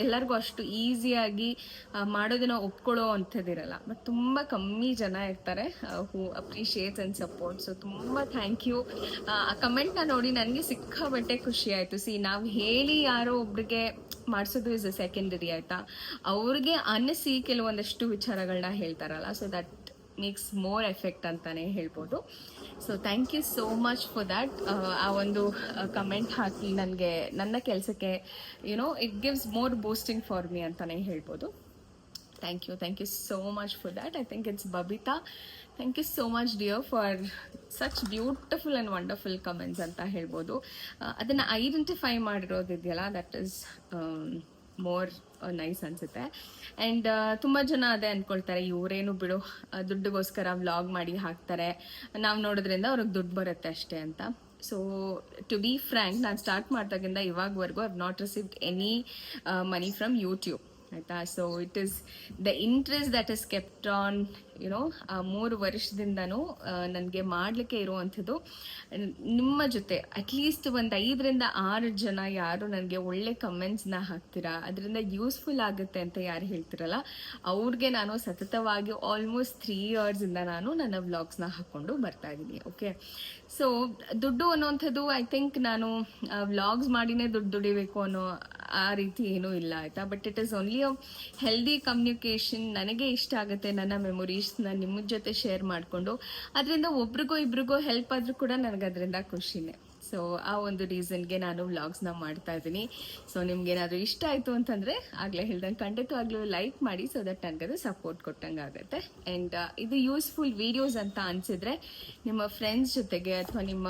ಎಲ್ಲರಿಗೂ ಅಷ್ಟು ಈಸಿಯಾಗಿ ಮಾಡೋದನ್ನ ಒಪ್ಕೊಳ್ಳೋ ಅಂಥದ್ದಿರಲ್ಲ. ಬಟ್ ತುಂಬ ಕಮ್ಮಿ ಜನ ಇರ್ತಾರೆ who appreciate and support so ತುಂಬ ಥ್ಯಾಂಕ್ ಯು ಆ ಕಮೆಂಟ್ನ ನೋಡಿ ನನಗೆ ಸಿಕ್ಕಾಬಟ್ಟೆ ಖುಷಿ ಆಯಿತು. ಸಿ ನಾವು ಹೇಳಿ ಯಾರೋ ಒಬ್ರಿಗೆ ಮಾಡಿಸೋದು ಇಸ್ ಅ ಸೆಕೆಂಡರಿ ಆಯಿತಾ? ಅವ್ರಿಗೆ ಅನ್ನಿಸಿ ಕೆಲವೊಂದಷ್ಟು ವಿಚಾರಗಳನ್ನ ಹೇಳ್ತಾರಲ್ಲ so that makes more effect ಅಂತಾನೆ ಹೇಳ್ಬೋದು. So thank you so much for that ಆ ಒಂದು ಕಮೆಂಟ್ ಹಾಕಿ ನನಗೆ, ನನ್ನ ಕೆಲಸಕ್ಕೆ you know it gives more boosting for me ಅಂತಾನೆ ಹೇಳ್ಬೋದು. Thank you thank you so much for that I think it's Babita thank you so much dear for such beautiful and wonderful comments ಅಂತ ಹೇಳ್ಬೋದು. ಅದನ್ನು identify ಮಾಡಿರೋದಿದೆಯಲ್ಲ that is more nice ಅನಿಸುತ್ತೆ. And ತುಂಬ ಜನ ಅದೇ ಅಂದ್ಕೊಳ್ತಾರೆ ಇವರೇನು ಬಿಡು ದುಡ್ಡುಗೋಸ್ಕರ ವ್ಲಾಗ್ ಮಾಡಿ ಹಾಕ್ತಾರೆ, ನಾವು ನೋಡೋದ್ರಿಂದ ಅವ್ರಿಗೆ ದುಡ್ಡು ಬರುತ್ತೆ ಅಷ್ಟೇ ಅಂತ. ಸೊ ಟು ಬಿ ಫ್ರ್ಯಾಂಕ್ ನಾನು ಸ್ಟಾರ್ಟ್ ಮಾಡಿದಾಗಿಂದ ಇವಾಗವರೆಗೂ I've not received any money from YouTube ಆಯಿತಾ? So it is the interest that is kept on you know ಮೂರು ವರ್ಷದಿಂದನೂ ನನಗೆ ಮಾಡಲಿಕ್ಕೆ ಇರುವಂಥದ್ದು ನಿಮ್ಮ ಜೊತೆ. ಅಟ್ಲೀಸ್ಟ್ ಒಂದು ಐದರಿಂದ ಆರು ಜನ ಯಾರು ನನಗೆ ಒಳ್ಳೆ ಕಮೆಂಟ್ಸ್ನ ಹಾಕ್ತೀರಾ? ಅದರಿಂದ ಯೂಸ್ಫುಲ್ ಆಗುತ್ತೆ ಅಂತ ಯಾರು ಹೇಳ್ತಿರಲ್ಲ? ಅವ್ರಿಗೆ ನಾನು ಸತತವಾಗಿ ಆಲ್ಮೋಸ್ಟ್ ತ್ರೀ ಇಯರ್ಸಿಂದ ನಾನು ನನ್ನ ವ್ಲಾಗ್ಸ್ನ ಹಾಕ್ಕೊಂಡು ಬರ್ತಾ ಇದ್ದೀನಿ ಓಕೆ ಸೊ ದುಡ್ಡು ಅನ್ನೋವಂಥದ್ದು ಐ ಥಿಂಕ್ ನಾನು ವ್ಲಾಗ್ಸ್ ಮಾಡಿನೇ ದುಡ್ಡು ದುಡಿಬೇಕು ಅನ್ನೋ ಆ ರೀತಿ ಏನೂ ಇಲ್ಲ, ಆಯಿತಾ? But it is only healthy communication ನನಗೆ ಇಷ್ಟ ಆಗುತ್ತೆ ನನ್ನ ಮೆಮೊರೀಸ್ನ ನಿಮ್ಮ ಜೊತೆ ಶೇರ್ ಮಾಡಿಕೊಂಡು, ಅದರಿಂದ ಒಬ್ರಿಗೋ ಇಬ್ರಿಗೋ ಹೆಲ್ಪ್ ಆದರೂ ಕೂಡ ನನಗೆ ಅದರಿಂದ ಖುಷಿನೇ. ಸೊ ಆ ಒಂದು ರೀಸನ್ಗೆ ನಾನು ವ್ಲಾಗ್ಸ್ನ ಮಾಡ್ತಾ ಇದ್ದೀನಿ. ಸೊ ನಿಮ್ಗೇನಾದರೂ ಇಷ್ಟ ಆಯಿತು ಅಂತಂದರೆ, ಆಗಲೇ ಹೇಳ್ದಂಗೆ ಖಂಡಿತವಾಗ್ಲೂ ಲೈಕ್ ಮಾಡಿ ಸೊ ದಟ್ ನನಗದು ಸಪೋರ್ಟ್ ಕೊಟ್ಟಂಗೆ ಆಗುತ್ತೆ. ಆ್ಯಂಡ್ ಇದು ಯೂಸ್ಫುಲ್ ವೀಡಿಯೋಸ್ ಅಂತ ಅನಿಸಿದ್ರೆ, ನಿಮ್ಮ ಫ್ರೆಂಡ್ಸ್ ಜೊತೆಗೆ ಅಥವಾ ನಿಮ್ಮ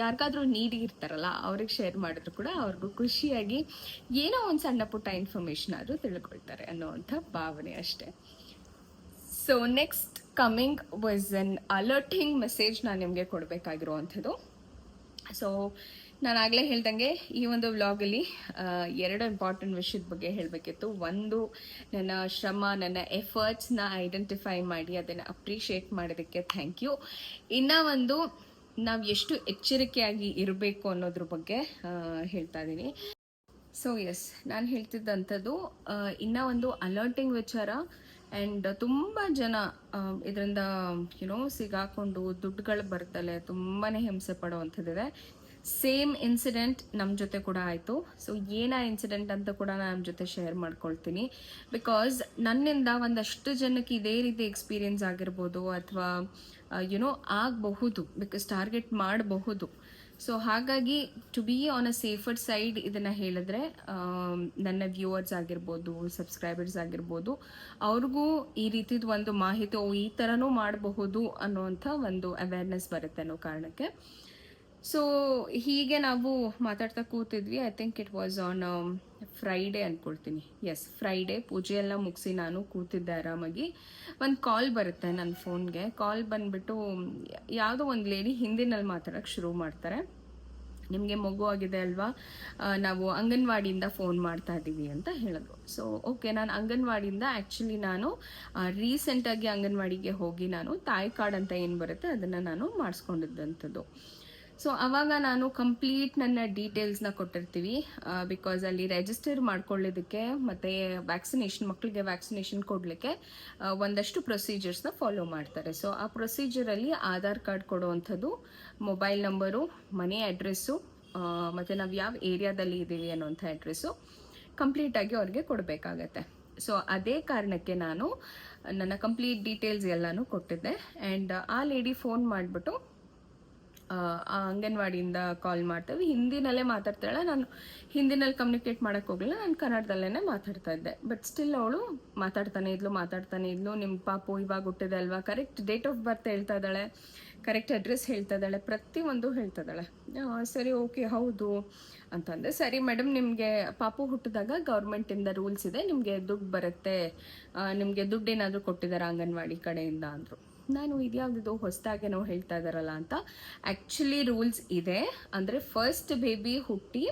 ಯಾರಿಗಾದ್ರೂ ನೀಡಿ ಇರ್ತಾರಲ್ಲ, ಅವ್ರಿಗೆ ಶೇರ್ ಮಾಡಿದ್ರು ಕೂಡ ಅವ್ರಿಗೂ ಖುಷಿಯಾಗಿ ಏನೋ ಒಂದು ಸಣ್ಣ ಪುಟ್ಟ ಇನ್ಫಾರ್ಮೇಷನ್ ಆದರೂ ತಿಳ್ಕೊಳ್ತಾರೆ ಅನ್ನೋವಂಥ ಭಾವನೆ ಅಷ್ಟೇ. So next coming was an alerting message ನಾನು ನಿಮಗೆ ಕೊಡಬೇಕಾಗಿರುವಂಥದ್ದು. ಸೊ ನಾನು ಆಗಲೇ ಹೇಳ್ದಂಗೆ ಈ ಒಂದು ವ್ಲಾಗಲ್ಲಿ ಎರಡು ಇಂಪಾರ್ಟೆಂಟ್ ವಿಷಯದ ಬಗ್ಗೆ ಹೇಳಬೇಕಿತ್ತು. ಒಂದು, ನನ್ನ ಶ್ರಮ, ನನ್ನ ಎಫರ್ಟ್ಸ್ನ ಐಡೆಂಟಿಫೈ ಮಾಡಿ, ಅದನ್ನು ಅಪ್ರಿಷಿಯೇಟ್ ಮಾಡೋದಕ್ಕೆ ಥ್ಯಾಂಕ್ ಯು ಇನ್ನು ಒಂದು, ನಾವು ಎಷ್ಟು ಎಚ್ಚರಿಕೆಯಾಗಿ ಇರಬೇಕು ಅನ್ನೋದ್ರ ಬಗ್ಗೆ ಹೇಳ್ತಾ ಇದ್ದೀನಿ ಸೊ ಎಸ್ ನಾನು ಹೇಳ್ತಿದ್ದಂಥದ್ದು ಇನ್ನೂ ಇನ್ನ ಒಂದು ಅಲರ್ಟಿಂಗ್ ವಿಚಾರ. ಆ್ಯಂಡ್ ತುಂಬ ಜನ ಇದರಿಂದ ಯುನೋ ಸಿಗಾಕೊಂಡು ದುಡ್ಡುಗಳು ಬರ್ತಲೆ ತುಂಬಾ ಹಿಂಸೆ ಪಡುವಂಥದ್ದಿದೆ. ಸೇಮ್ ಇನ್ಸಿಡೆಂಟ್ ನಮ್ಮ ಜೊತೆ ಕೂಡ ಆಯಿತು. ಸೊ ಏನ ಇನ್ಸಿಡೆಂಟ್ ಅಂತ ಕೂಡ ನಾನು ನಮ್ಮ ಜೊತೆ ಶೇರ್ ಮಾಡ್ಕೊಳ್ತೀನಿ. ಬಿಕಾಸ್ ನನ್ನಿಂದ ಒಂದಷ್ಟು ಜನಕ್ಕೆ ಇದೇ ರೀತಿ ಎಕ್ಸ್ಪೀರಿಯನ್ಸ್ ಆಗಿರ್ಬೋದು, ಅಥವಾ ಯುನೋ ಆಗಬಹುದು ಬಿಕಾಸ್ ಟಾರ್ಗೆಟ್ ಮಾಡಬಹುದು. ಸೊ ಹಾಗಾಗಿ to be on a safer side ಇದನ್ನು ಹೇಳಿದ್ರೆ ನನ್ನ ವ್ಯೂವರ್ಸ್ ಆಗಿರ್ಬೋದು ಸಬ್ಸ್ಕ್ರೈಬರ್ಸ್ ಆಗಿರ್ಬೋದು, ಅವ್ರಿಗೂ ಈ ರೀತಿದು ಒಂದು ಮಾಹಿತಿ ಈ ಥರನೂ ಮಾಡಬಹುದು ಅನ್ನುವಂಥ ಒಂದು ಅವೇರ್ನೆಸ್ ಬರುತ್ತೆ ಅನ್ನೋ ಕಾರಣಕ್ಕೆ. ಸೊ ಹೀಗೆ ನಾವು ಮಾತಾಡ್ತಾ ಕೂತಿದ್ವಿ. I think it was on Friday ಅಂದ್ಕೊಳ್ತೀನಿ ಎಸ್ ಫ್ರೈಡೇ ಪೂಜೆ ಎಲ್ಲ ಮುಗಿಸಿ ನಾನು ಕೂತಿದ್ದೆ ಆರಾಮಾಗಿ. ಒಂದು ಕಾಲ್ ಬರುತ್ತೆ ನನ್ನ ಫೋನ್ಗೆ ಕಾಲ್ ಬಂದ್ಬಿಟ್ಟು, ಯಾವುದೋ ಒಂದು ಲೇಡಿ ಹಿಂದಿನಲ್ಲಿ ಮಾತಾಡೋಕ್ಕೆ ಶುರು ಮಾಡ್ತಾರೆ. ನಿಮಗೆ ಮಗು ಆಗಿದೆ ಅಲ್ವಾ? ನಾವು ಅಂಗನವಾಡಿಯಿಂದ ಫೋನ್ ಮಾಡ್ತಾ ಇದ್ದೀವಿ ಅಂತ ಹೇಳಿದ್ರು. ಸೊ ಓಕೆ ನಾನು ಅಂಗನವಾಡಿಯಿಂದ ಆ್ಯಕ್ಚುಲಿ ನಾನು ರೀಸೆಂಟಾಗಿ ಅಂಗನವಾಡಿಗೆ ಹೋಗಿ ನಾನು ತಾಯಿ ಕಾರ್ಡ್ ಅಂತ ಏನು ಬರುತ್ತೆ ಅದನ್ನು ನಾನು ಮಾಡಿಸ್ಕೊಂಡಿದ್ದಂಥದ್ದು. ಸೊ ಅವಾಗ ನಾನು ಕಂಪ್ಲೀಟ್ ನನ್ನ ಡೀಟೇಲ್ಸ್ನ ಕೊಟ್ಟಿರ್ತೀವಿ ಬಿಕಾಸ್ ಅಲ್ಲಿ ರೆಜಿಸ್ಟರ್ ಮಾಡ್ಕೊಳ್ಳೋದಕ್ಕೆ ಮತ್ತು ವ್ಯಾಕ್ಸಿನೇಷನ್ ಮಕ್ಕಳಿಗೆ ವ್ಯಾಕ್ಸಿನೇಷನ್ ಕೊಡಲಿಕ್ಕೆ ಒಂದಷ್ಟು ಪ್ರೊಸೀಜರ್ಸ್ನ ಫಾಲೋ ಮಾಡ್ತಾರೆ. ಸೊ ಆ ಪ್ರೊಸೀಜರಲ್ಲಿ ಆಧಾರ್ ಕಾರ್ಡ್ ಕೊಡುವಂಥದ್ದು ಮೊಬೈಲ್ ನಂಬರು ಮನೆ ಅಡ್ರೆಸ್ಸು ಮತ್ತು ನಾವು ಯಾವ ಏರಿಯಾದಲ್ಲಿ ಇದ್ದೀವಿ ಅನ್ನೋಂಥ ಅಡ್ರೆಸ್ಸು ಕಂಪ್ಲೀಟಾಗಿ ಅವ್ರಿಗೆ ಕೊಡಬೇಕಾಗತ್ತೆ. ಸೊ ಅದೇ ಕಾರಣಕ್ಕೆ ನಾನು ನನ್ನ ಕಂಪ್ಲೀಟ್ ಡೀಟೇಲ್ಸ್ ಎಲ್ಲನೂ ಕೊಟ್ಟಿದ್ದೆ. ಆ್ಯಂಡ್ ಆ ಲೇಡಿ ಫೋನ್ ಮಾಡಿಬಿಟ್ಟು ಆ ಅಂಗನವಾಡಿಯಿಂದ ಕಾಲ್ ಮಾಡ್ತೀವಿ. ಹಿಂದಿನಲ್ಲೇ ಮಾತಾಡ್ತಾಳೆ ನಾನು ಹಿಂದಿನಲ್ಲಿ ಕಮ್ಯುನಿಕೇಟ್ ಮಾಡೋಕ್ಕೆ ಹೋಗಲಿಲ್ಲ, ನಾನು ಕನ್ನಡದಲ್ಲೇ ಮಾತಾಡ್ತಾ ಇದ್ದೆ. ಬಟ್ ಸ್ಟಿಲ್ ಅವಳು ಮಾತಾಡ್ತಾನೆ ಇದ್ಲು ಮಾತಾಡ್ತಾನೆ ಇದ್ಲು. ನಿಮ್ಮ ಪಾಪು ಇವಾಗ ಹುಟ್ಟಿದೆ ಅಲ್ವಾ? ಕರೆಕ್ಟ್ ಡೇಟ್ ಆಫ್ ಬರ್ತ್ ಹೇಳ್ತಾ ಇದ್ದಾಳೆ. ಕರೆಕ್ಟ್ ಅಡ್ರೆಸ್ ಹೇಳ್ತಾ ಇದ್ದಾಳೆ. ಪ್ರತಿಯೊಂದು ಹೇಳ್ತಾ ಇದ್ದಾಳೆ. ಸರಿ ಓಕೆ ಹೌದು ಅಂತಂದರೆ ಸರಿ ಮೇಡಮ್ ನಿಮಗೆ ಪಾಪು ಹುಟ್ಟಿದಾಗ ಗೌರ್ಮೆಂಟಿಂದ ರೂಲ್ಸ್ ಇದೆ. ನಿಮಗೆ ದುಡ್ಡು ಬರುತ್ತೆ. ನಿಮಗೆ ದುಡ್ಡು ಏನಾದರೂ ಕೊಟ್ಟಿದ್ದಾರೆ ಅಂಗನವಾಡಿ ಕಡೆಯಿಂದ ಅಂದರು. ನಾನು ಇದ್ಯಾವ್ದು ನಾವು ಹೇಳ್ತಾ ಇದ್ದಾರಲ್ಲ ಅಂತ ಆ್ಯಕ್ಚುಲಿ ರೂಲ್ಸ್ ಇದೆ. ಅಂದರೆ ಫಸ್ಟ್ ಬೇಬಿ ಹುಟ್ಟಿ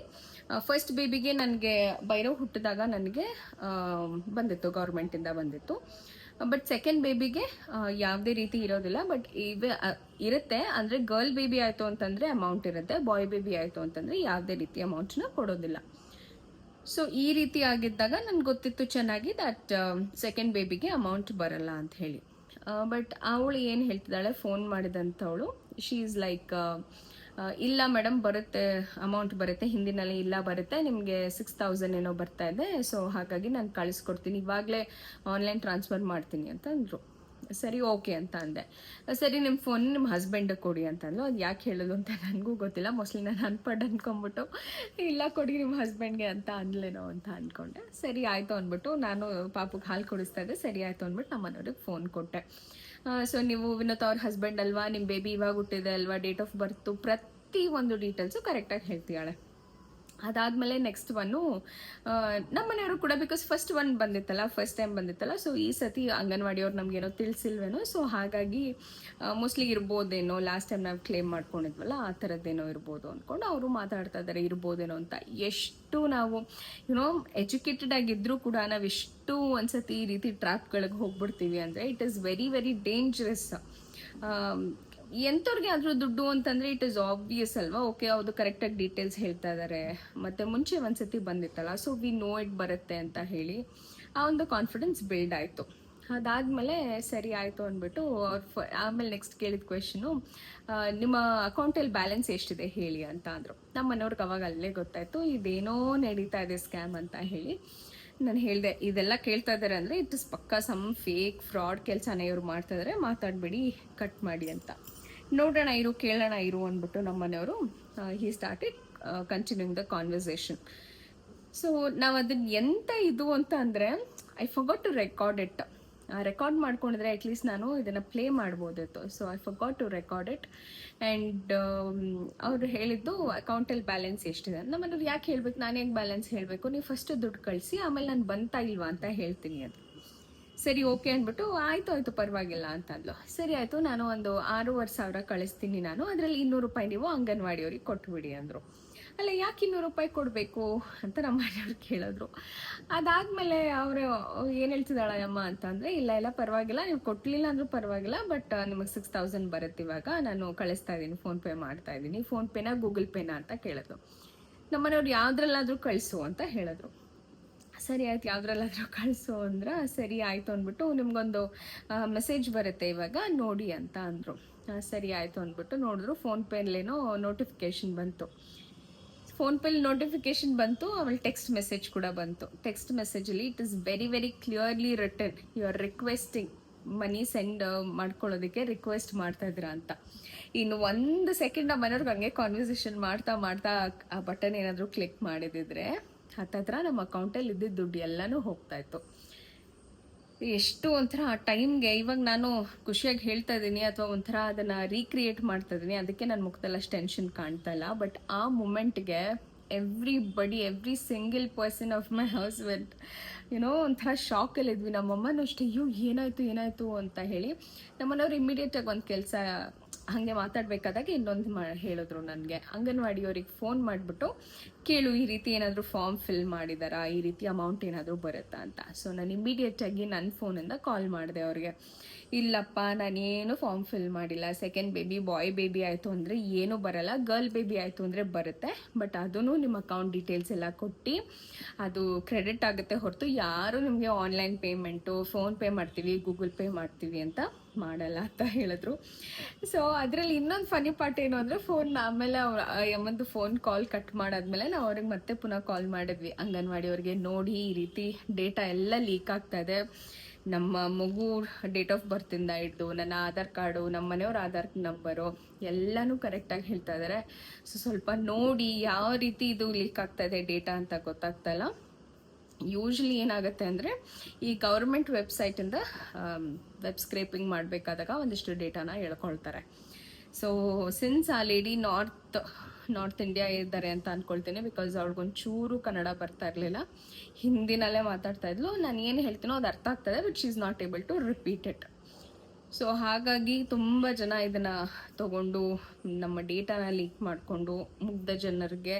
ಫಸ್ಟ್ ಬೇಬಿಗೆ ನನಗೆ ಬೈರೋ ಹುಟ್ಟಿದಾಗ ನನಗೆ ಬಂದಿತ್ತು ಗೌರ್ಮೆಂಟಿಂದ ಬಂದಿತ್ತು. ಬಟ್ ಸೆಕೆಂಡ್ ಬೇಬಿಗೆ ಯಾವುದೇ ರೀತಿ ಇರೋದಿಲ್ಲ. ಬಟ್ ಇವೆ ಇರುತ್ತೆ. ಅಂದರೆ ಗರ್ಲ್ ಬೇಬಿ ಆಯಿತು ಅಂತಂದರೆ ಅಮೌಂಟ್ ಇರುತ್ತೆ. ಬಾಯ್ ಬೇಬಿ ಆಯಿತು ಅಂತಂದರೆ ಯಾವುದೇ ರೀತಿ ಅಮೌಂಟ್ನ ಕೊಡೋದಿಲ್ಲ. ಸೊ ಈ ರೀತಿ ಆಗಿದ್ದಾಗ ನನ್ಗೆ ಗೊತ್ತಿತ್ತು ಚೆನ್ನಾಗಿ ದಟ್ ಸೆಕೆಂಡ್ ಬೇಬಿಗೆ ಅಮೌಂಟ್ ಬರಲ್ಲ ಅಂತ ಹೇಳಿ. ಬಟ್ ಅವಳು ಏನು ಹೇಳ್ತಿದ್ದಾಳೆ ಫೋನ್ ಮಾಡಿದಂಥವಳು ಶಿ ಈಸ್ ಲೈಕ್ ಇಲ್ಲ ಮೇಡಮ್ ಬರುತ್ತೆ ಅಮೌಂಟ್ ಬರುತ್ತೆ, ಹಿಂದಿನಲ್ಲಿ ಇಲ್ಲ ಬರುತ್ತೆ, ನಿಮಗೆ ಸಿಕ್ಸ್ ತೌಸಂಡ್ ಏನೋ ಬರ್ತಾ ಇದೆ ಸೊ ಹಾಗಾಗಿ ನಾನು ಕಳಿಸ್ಕೊಡ್ತೀನಿ, ಇವಾಗಲೇ ಆನ್ಲೈನ್ ಟ್ರಾನ್ಸ್ಫರ್ ಮಾಡ್ತೀನಿ ಅಂತ ಅಂದರು. ಸರಿ, ಓಕೆ ಅಂತ ಅಂದೆ ಸರಿ ನಿಮ್ಮ ಫೋನ್ ನಿಮ್ಮ ಹಸ್ಬೆಂಡ್ ಕೊಡಿ ಅಂತ ಅಂದ್ಲು ಅದು ಯಾಕೆ ಹೇಳೋದು ಅಂತ ನನಗೂ ಗೊತ್ತಿಲ್ಲ. ಮೋಸ್ಟ್ಲಿ ನಾನು ಅನ್ಪಡ್ ಅಂದ್ಕೊಂಬಿಟ್ಟು ಇಲ್ಲ ಕೊಡಿ ನಿಮ್ಮ ಹಸ್ಬೆಂಡ್ಗೆ ಅಂತ ಅಂದ್ಲೇನೋ ಅಂತ ಅಂದ್ಕೊಂಡೆ ಸರಿ, ಆಯಿತು ಅಂದ್ಬಿಟ್ಟು ನಾನು ಪಾಪಕ್ಕೆ ಹಾಲು ಕುಡಿಸ್ತಾ ಇದ್ದೆ. ಸರಿ, ಆಯಿತು ಅಂದ್ಬಿಟ್ಟು ನಮ್ಮ ಮನೆಯವ್ರಿಗೆ ಫೋನ್ ಕೊಟ್ಟೆ. ಸೊ ನೀವು ವಿನೋತ್ ಅವ್ರ ಹಸ್ಬೆಂಡ್ ಅಲ್ವಾ? ನಿಮ್ಮ ಬೇಬಿ ಇವಾಗ ಹುಟ್ಟಿದೆ ಅಲ್ವಾ? ಡೇಟ್ ಆಫ್ ಬರ್ತು ಪ್ರತಿ ಒಂದು ಡೀಟೇಲ್ಸು ಕರೆಕ್ಟಾಗಿ ಹೇಳ್ತಿದ್ದಾಳೆ ಅದಾದಮೇಲೆ ನೆಕ್ಸ್ಟ್ ಒನ್ನು ನಮ್ಮ ಮನೆಯವರು ಕೂಡ ಬಿಕಾಸ್ ಫಸ್ಟ್ ಒನ್ ಬಂದಿತ್ತಲ್ಲ ಫಸ್ಟ್ ಟೈಮ್ ಬಂದಿತ್ತಲ್ಲ ಸೊ ಈ ಸತಿ ಅಂಗನವಾಡಿಯವ್ರು ನಮಗೇನೋ ತಿಳಿಸಿಲ್ವೇನೋ ಸೊ ಹಾಗಾಗಿ ಮೋಸ್ಟ್ಲಿ ಇರ್ಬೋದೇನೋ ಲಾಸ್ಟ್ ಟೈಮ್ ನಾವು ಕ್ಲೇಮ್ ಮಾಡ್ಕೊಂಡಿದ್ವಲ್ಲ, ಆ ಥರದ್ದೇನೋ ಇರ್ಬೋದು ಅಂದ್ಕೊಂಡು ಅವರು ಮಾತಾಡ್ತಾ ಇದ್ದಾರೆ ಇರ್ಬೋದೇನೋ ಅಂತ. ಎಷ್ಟು ನಾವು ಯುನೋ ಎಜುಕೇಟೆಡ್ ಆಗಿದ್ರೂ ಕೂಡ ನಾವು ಎಷ್ಟು ಒಂದ್ಸತಿ ಈ ರೀತಿ ಟ್ರ್ಯಾಪ್ಗಳಿಗೆ ಹೋಗ್ಬಿಡ್ತೀವಿ ಅಂದರೆ it is very very dangerous ಎಂಥವ್ರಿಗೆ ಆದರೂ ದುಡ್ಡು ಅಂತಂದರೆ ಇಟ್ ಇಸ್ ಆಬ್ವಿಯಸ್ ಅಲ್ವಾ? ಓಕೆ ಅವ್ರು ಕರೆಕ್ಟಾಗಿ ಡೀಟೇಲ್ಸ್ ಹೇಳ್ತಾ ಇದ್ದಾರೆ ಮತ್ತು ಮುಂಚೆ ಒಂದ್ಸತಿ ಬಂದಿತ್ತಲ್ಲ ಸೊ ವಿ ನೋ ಇಟ್ ಬರುತ್ತೆ ಅಂತ ಹೇಳಿ ಆ ಒಂದು ಕಾನ್ಫಿಡೆನ್ಸ್ ಬಿಲ್ಡ್ ಆಯಿತು. ಅದಾದಮೇಲೆ ಸರಿ ಆಯಿತು ಅಂದ್ಬಿಟ್ಟು ಅವ್ರು ಆಮೇಲೆ ನೆಕ್ಸ್ಟ್ ಕೇಳಿದ ಕ್ವೆಶನು ನಿಮ್ಮ ಅಕೌಂಟಲ್ಲಿ ಬ್ಯಾಲೆನ್ಸ್ ಎಷ್ಟಿದೆ ಹೇಳಿ ಅಂತ ಅಂದರು. ನಮ್ಮ ಮನೆಯವ್ರಿಗೆ ಅವಾಗ ಅಲ್ಲೇ ಗೊತ್ತಾಯಿತು, ಇದೇನೋ ನಡೀತಾ ಇದೆ ಸ್ಕ್ಯಾಮ್ ಅಂತ ಹೇಳಿ ನಾನು ಹೇಳಿದೆ, ಇದೆಲ್ಲ ಕೇಳ್ತಾ ಇದ್ದಾರೆ ಅಂದರೆ ಇಟ್ ಇಸ್ ಪಕ್ಕ ಸಮ್ ಫೇಕ್ ಫ್ರಾಡ್ ಕೆಲಸನ ಇವ್ರು ಮಾಡ್ತಾ ಇದ್ದಾರೆ ಮಾತಾಡಬೇಡಿ ಕಟ್ ಮಾಡಿ ಅಂತ. ನೋಡೋಣ ಇರು, ಕೇಳೋಣ ಇರು ಅಂದ್ಬಿಟ್ಟು ನಮ್ಮ ಮನೆಯವರು he started continuing the conversation so ನಾವು ಅದನ್ನ ಎಂತ ಇದು ಅಂತ ಅಂದರೆ I forgot to record it record ಮಾಡ್ಕೊಂಡಿದ್ರೆ ಅಟ್ಲೀಸ್ಟ್ ನಾನು ಇದನ್ನು ಪ್ಲೇ ಮಾಡ್ಬೋದಿತ್ತು. So I forgot to record it and ಅವರು ಹೇಳಿದ್ದು ಅಕೌಂಟಲ್ಲಿ ಬ್ಯಾಲೆನ್ಸ್ ಎಷ್ಟಿದೆ ನಮ್ಮನ್ನು ಯಾಕೆ ಹೇಳ್ಬೇಕು? ನಾನು ಯಾಕೆ ಬ್ಯಾಲೆನ್ಸ್ ಹೇಳಬೇಕು? ನೀವು ಫಸ್ಟ್ ದುಡ್ಡು ಕಳಿಸಿ, ಆಮೇಲೆ ನಾನು ಬಂತಾ ಇಲ್ವಾ ಅಂತ ಹೇಳ್ತೀನಿ ಅದು. ಸರಿ, ಓಕೆ ಅಂದ್ಬಿಟ್ಟು, ಆಯಿತು ಆಯಿತು, ಪರವಾಗಿಲ್ಲ ಅಂತ ಅಂದ್ಲು ಸರಿ, ಆಯಿತು, ನಾನು ಒಂದು ಆರೂವರೆ ಸಾವಿರ ಕಳಿಸ್ತೀನಿ ನಾನು. ಅದರಲ್ಲಿ ಇನ್ನೂರು ರೂಪಾಯಿ ನೀವು ಅಂಗನವಾಡಿಯವ್ರಿಗೆ ಕೊಟ್ಬಿಡಿ ಅಂದರು. ಅಲ್ಲ, ಯಾಕೆ ಇನ್ನೂರು ರೂಪಾಯಿ ಕೊಡಬೇಕು? ಅಂತ ನಮ್ಮ ಮನೆಯವ್ರು ಕೇಳಿದ್ರು. ಅದಾದಮೇಲೆ ಅವರು, ಏನು ಹೇಳ್ತಿದ್ದಾಳ ಅಮ್ಮ? ಅಂತಂದರೆ, ಇಲ್ಲ ಇಲ್ಲ, ಪರವಾಗಿಲ್ಲ. ನೀವು ಕೊಟ್ಟಲಿಲ್ಲ ಅಂದರೂ ಪರವಾಗಿಲ್ಲ, ಬಟ್ ನಿಮಗೆ ಸಿಕ್ಸ್ ತೌಸಂಡ್ ಬರುತ್ತೆ ಇವಾಗ. ನಾನು ಕಳಿಸ್ತಾ ಇದ್ದೀನಿ ಫೋನ್ಪೇ ಮಾಡ್ತಾ ಇದ್ದೀನಿ. ಫೋನ್ಪೇನ ಗೂಗಲ್ ಪೇನ ಅಂತ ಕೇಳಿದ್ರು. ನಮ್ಮನೆಯವ್ರು ಯಾವುದ್ರಲ್ಲಾದರೂ ಕಳಿಸು ಅಂತ ಹೇಳಿದ್ರು. ಸರಿ ಆಯ್ತು, ಯಾವ್ದ್ರಲ್ಲಾದ್ರೂ ಕಳಿಸು ಅಂದ್ರೆ ಸರಿ ಆಯಿತು ಅಂದ್ಬಿಟ್ಟು ನಿಮ್ಗೊಂದು ಮೆಸೇಜ್ ಬರುತ್ತೆ ಇವಾಗ, ನೋಡಿ ಅಂತ ಅಂದರು. ಸರಿ ಆಯಿತು ಅಂದ್ಬಿಟ್ಟು ನೋಡಿದ್ರು ಫೋನ್ಪೇಲೇನೋ ನೋಟಿಫಿಕೇಶನ್ ಬಂತು. ಫೋನ್ಪೇಲಿ ನೋಟಿಫಿಕೇಶನ್ ಬಂತು ಆಮೇಲೆ ಟೆಕ್ಸ್ಟ್ ಮೆಸೇಜ್ ಕೂಡ ಬಂತು. Text ಮೆಸೇಜಲ್ಲಿ it is very very clearly return you are requesting money send ಮಾಡ್ಕೊಳ್ಳೋದಕ್ಕೆ ರಿಕ್ವೆಸ್ಟ್ ಮಾಡ್ತಾ ಇದ್ದೀರಾ ಅಂತ. ಇನ್ನು ಒಂದು ಸೆಕೆಂಡ್ ಮನೆಯವ್ರಿಗೆ ಹಂಗೆ ಕಾನ್ವರ್ಸೇಷನ್ ಮಾಡ್ತಾ ಮಾಡ್ತಾ ಆ ಬಟನ್ ಏನಾದರೂ ಕ್ಲಿಕ್ ಮಾಡಿದಿದ್ರೆ ಹತ್ತತ್ರ ನಮ್ಮ ಅಕೌಂಟಲ್ಲಿ ಇದ್ದಿದ್ದ ದುಡ್ಡು ಎಲ್ಲನೂ ಹೋಗ್ತಾ ಇತ್ತು. ಎಷ್ಟು ಒಂಥರ ಆ ಟೈಮ್ಗೆ ಇವಾಗ ನಾನು ಖುಷಿಯಾಗಿ ಹೇಳ್ತಾ ಇದ್ದೀನಿ ಅಥವಾ ಒಂಥರ ಅದನ್ನು ರೀಕ್ರಿಯೇಟ್ ಮಾಡ್ತಾ ಇದ್ದೀನಿ, ಅದಕ್ಕೆ ನನ್ನ ಮುಖದಲ್ಲಿ ಅಷ್ಟು ಟೆನ್ಷನ್ ಕಾಣ್ತಾ ಇಲ್ಲ. ಬಟ್ ಆ ಮೂಮೆಂಟ್ಗೆ everybody every single person of my house went ಏನೋ ಒಂಥರ ಶಾಕಲ್ಲಿದ್ವಿ ನಮ್ಮ ನಮ್ಮಮ್ಮನೂ ಅಷ್ಟೇ, ಅಯ್ಯೋ, ಏನಾಯಿತು ಏನಾಯಿತು? ಅಂತ ಹೇಳಿ ನಮ್ಮನೆಯವ್ರು ಇಮಿಡಿಯೇಟಾಗಿ ಒಂದು ಕೆಲಸ ಹಾಗೆ ಮಾತಾಡಬೇಕಾದಾಗ ಇನ್ನೊಂದು ಮಾ ಹೇಳಿದ್ರು ನನಗೆ. ಅಂಗನವಾಡಿಯವ್ರಿಗೆ ಫೋನ್ ಮಾಡಿಬಿಟ್ಟು, ಕೇಳು, ಈ ರೀತಿ ಏನಾದರೂ ಫಾರ್ಮ್ ಫಿಲ್ ಮಾಡಿದಾರಾ? ಈ ರೀತಿ ಅಮೌಂಟ್ ಏನಾದರೂ ಬರುತ್ತಾ? ಅಂತ. ಸೊ ನಾನು ಇಮಿಡಿಯೇಟಾಗಿ ನನ್ನ ಫೋನಿಂದ ಕಾಲ್ ಮಾಡಿದೆ ಅವ್ರಿಗೆ. ಇಲ್ಲಪ್ಪ, ನಾನೇನು ಫಾರ್ಮ್ ಫಿಲ್ ಮಾಡಿಲ್ಲ. ಸೆಕೆಂಡ್ ಬೇಬಿ ಬಾಯ್ ಬೇಬಿ ಆಯಿತು ಅಂದರೆ ಏನೂ ಬರಲ್ಲ. ಗರ್ಲ್ ಬೇಬಿ ಆಯಿತು ಅಂದರೆ ಬರುತ್ತೆ. ಬಟ್ ಅದೂ ನಿಮ್ಮ ಅಕೌಂಟ್ ಡೀಟೇಲ್ಸ್ ಎಲ್ಲ ಕೊಟ್ಟು ಅದು ಕ್ರೆಡಿಟ್ ಆಗುತ್ತೆ ಹೊರತು ಯಾರು ನಿಮಗೆ ಆನ್ಲೈನ್ ಪೇಮೆಂಟು ಫೋನ್ ಪೇ ಮಾಡ್ತೀವಿ ಗೂಗಲ್ ಪೇ ಮಾಡ್ತೀವಿ ಅಂತ ಮಾಡಲ್ಲ ಅಂತ ಹೇಳಿದ್ರು. ಸೊ ಅದರಲ್ಲಿ ಇನ್ನೊಂದು ಫನಿ ಪಾರ್ಟ್ ಏನು ಅಂದರೆ ಫೋನ್ ಆಮೇಲೆ ಯಮ್ಮಂದು ಫೋನ್ ಕಾಲ್ ಕಟ್ ಮಾಡಾದ್ಮೇಲೆ ನಾವು ಅವ್ರಿಗೆ ಮತ್ತೆ ಪುನಃ ಕಾಲ್ ಮಾಡಿದ್ವಿ. ಅಂಗನವಾಡಿ ಅವ್ರಿಗೆ ನೋಡಿ ಈ ರೀತಿ ಡೇಟಾ ಎಲ್ಲ ಲೀಕ್ ಆಗ್ತಾ ಇದೆ. ನಮ್ಮ ಮಗು ಡೇಟ್ ಆಫ್ ಬರ್ತಿಂದ ಹಿಡ್ದು ನನ್ನ ಆಧಾರ್ ಕಾರ್ಡು, ನಮ್ಮ ಮನೆಯವ್ರ ಆಧಾರ್ ನಂಬರು ಎಲ್ಲನೂ ಕರೆಕ್ಟಾಗಿ ಹೇಳ್ತಾ ಇದ್ದಾರೆ ಸೊ ಸ್ವಲ್ಪ ನೋಡಿ ಯಾವ ರೀತಿ ಇದು ಲೀಕ್ ಆಗ್ತಾ ಇದೆ ಡೇಟಾ ಅಂತ ಗೊತ್ತಾಗ್ತಲ್ಲ. ಯೂಶ್ವಲಿ ಏನಾಗುತ್ತೆ ಅಂದರೆ ಈ ಗೌರ್ಮೆಂಟ್ ವೆಬ್ಸೈಟಿಂದ ವೆಬ್ ಸ್ಕ್ರೇಪಿಂಗ್ ಮಾಡಬೇಕಾದಾಗ ಒಂದಿಷ್ಟು ಡೇಟಾನ ಹೇಳ್ಕೊಳ್ತಾರೆ. So since a lady north north India ಇದ್ದಾರೆ ಅಂತ ಅಂದ್ಕೊಳ್ತೀನಿ ಬಿಕಾಸ್ ಚೂರು ಕನ್ನಡ ಬರ್ತಾ ಇರಲಿಲ್ಲ. ಹಿಂದಿನಲ್ಲೇ ಮಾತಾಡ್ತಾ ಇದ್ಲು. ನಾನು ಏನು ಹೇಳ್ತೀನೋ ಅದು ಅರ್ಥ ಆಗ್ತದೆ but she is not able to repeat it so ಹಾಗಾಗಿ ತುಂಬ ಜನ ಇದನ್ನ ತಗೊಂಡು, ನಮ್ಮ ಡೇಟಾನ ಲೀಕ್ ಮಾಡಿಕೊಂಡು, ಮುಗ್ಧ ಜನರಿಗೆ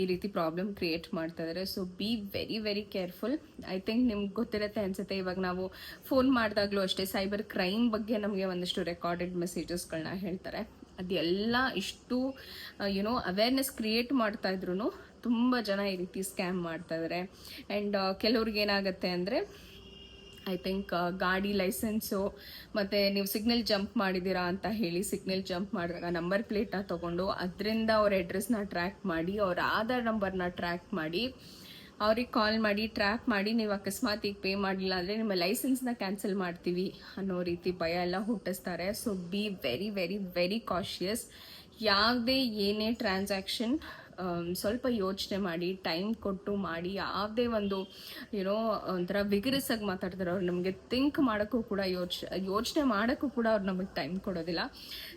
ಈ ರೀತಿ ಪ್ರಾಬ್ಲಮ್ ಕ್ರಿಯೇಟ್ ಮಾಡ್ತಾ ಇದ್ದಾರೆ so be very very careful I think ನಿಮ್ಗೆ ಗೊತ್ತಿರುತ್ತೆ ಅನ್ಸುತ್ತೆ, ಇವಾಗ ನಾವು ಫೋನ್ ಮಾಡಿದಾಗಲೂ ಅಷ್ಟೇ ಸೈಬರ್ ಕ್ರೈಮ್ ಬಗ್ಗೆ ನಮಗೆ ಒಂದಷ್ಟು ರೆಕಾರ್ಡೆಡ್ ಮೆಸೇಜಸ್ಗಳನ್ನ ಹೇಳ್ತಾರೆ. ಅದೆಲ್ಲ ಇಷ್ಟು ಯುನೋ ಅವೇರ್ನೆಸ್ ಕ್ರಿಯೇಟ್ ಮಾಡ್ತಾ ಇದ್ರು ತುಂಬ ಜನ ಈ ರೀತಿ ಸ್ಕ್ಯಾಮ್ ಮಾಡ್ತಾ ಇದ್ದಾರೆ ಆ್ಯಂಡ್ ಕೆಲವ್ರಿಗೆ ಏನಾಗುತ್ತೆ ಅಂದರೆ ಐ ಥಿಂಕ್ ಗಾಡಿ ಲೈಸೆನ್ಸು ಮತ್ತು ನೀವು ಸಿಗ್ನಲ್ ಜಂಪ್ ಮಾಡಿದ್ದೀರಾ ಅಂತ ಹೇಳಿ ಸಿಗ್ನಲ್ ಜಂಪ್ ಮಾಡಿದಾಗ ನಂಬರ್ ಪ್ಲೇಟನ್ನ ತೊಗೊಂಡು ಅದರಿಂದ ಅವ್ರ ಅಡ್ರೆಸ್ನ ಟ್ರ್ಯಾಕ್ ಮಾಡಿ, ಅವ್ರ ಆಧಾರ್ ನಂಬರ್ನ ಟ್ರ್ಯಾಕ್ ಮಾಡಿ ಅವ್ರಿಗೆ ಕಾಲ್ ಮಾಡಿ ಟ್ರ್ಯಾಕ್ ಮಾಡಿ, ನೀವು ಅಕಸ್ಮಾತ್ ಈಗ ಪೇ ಮಾಡಲಿಲ್ಲ ಅಂದರೆ ನಿಮ್ಮ ಲೈಸೆನ್ಸ್ನ ಕ್ಯಾನ್ಸಲ್ ಮಾಡ್ತೀವಿ ಅನ್ನೋ ರೀತಿ ಭಯ ಎಲ್ಲ ಹುಟ್ಟಿಸ್ತಾರೆ. So be very very very cautious ಯಾವುದೇ ಏನೇ ಟ್ರಾನ್ಸಾಕ್ಷನ್ ಸ್ವಲ್ಪ ಯೋಚನೆ ಮಾಡಿ ಟೈಮ್ ಕೊಟ್ಟು ಮಾಡಿ, ಯಾವುದೇ ಒಂದು ಏನೋ ಒಂಥರ ವಿಗರಸ್ ಆಗಿ ಮಾತಾಡ್ತಾರೆ ಅವ್ರು ನಮಗೆ ಥಿಂಕ್ ಮಾಡೋಕ್ಕೂ ಕೂಡ ಯೋಚ್, ಯೋಚನೆ ಮಾಡೋಕ್ಕೂ ಕೂಡ ಅವ್ರು ನಮಗೆ ಟೈಮ್ ಕೊಡೋದಿಲ್ಲ.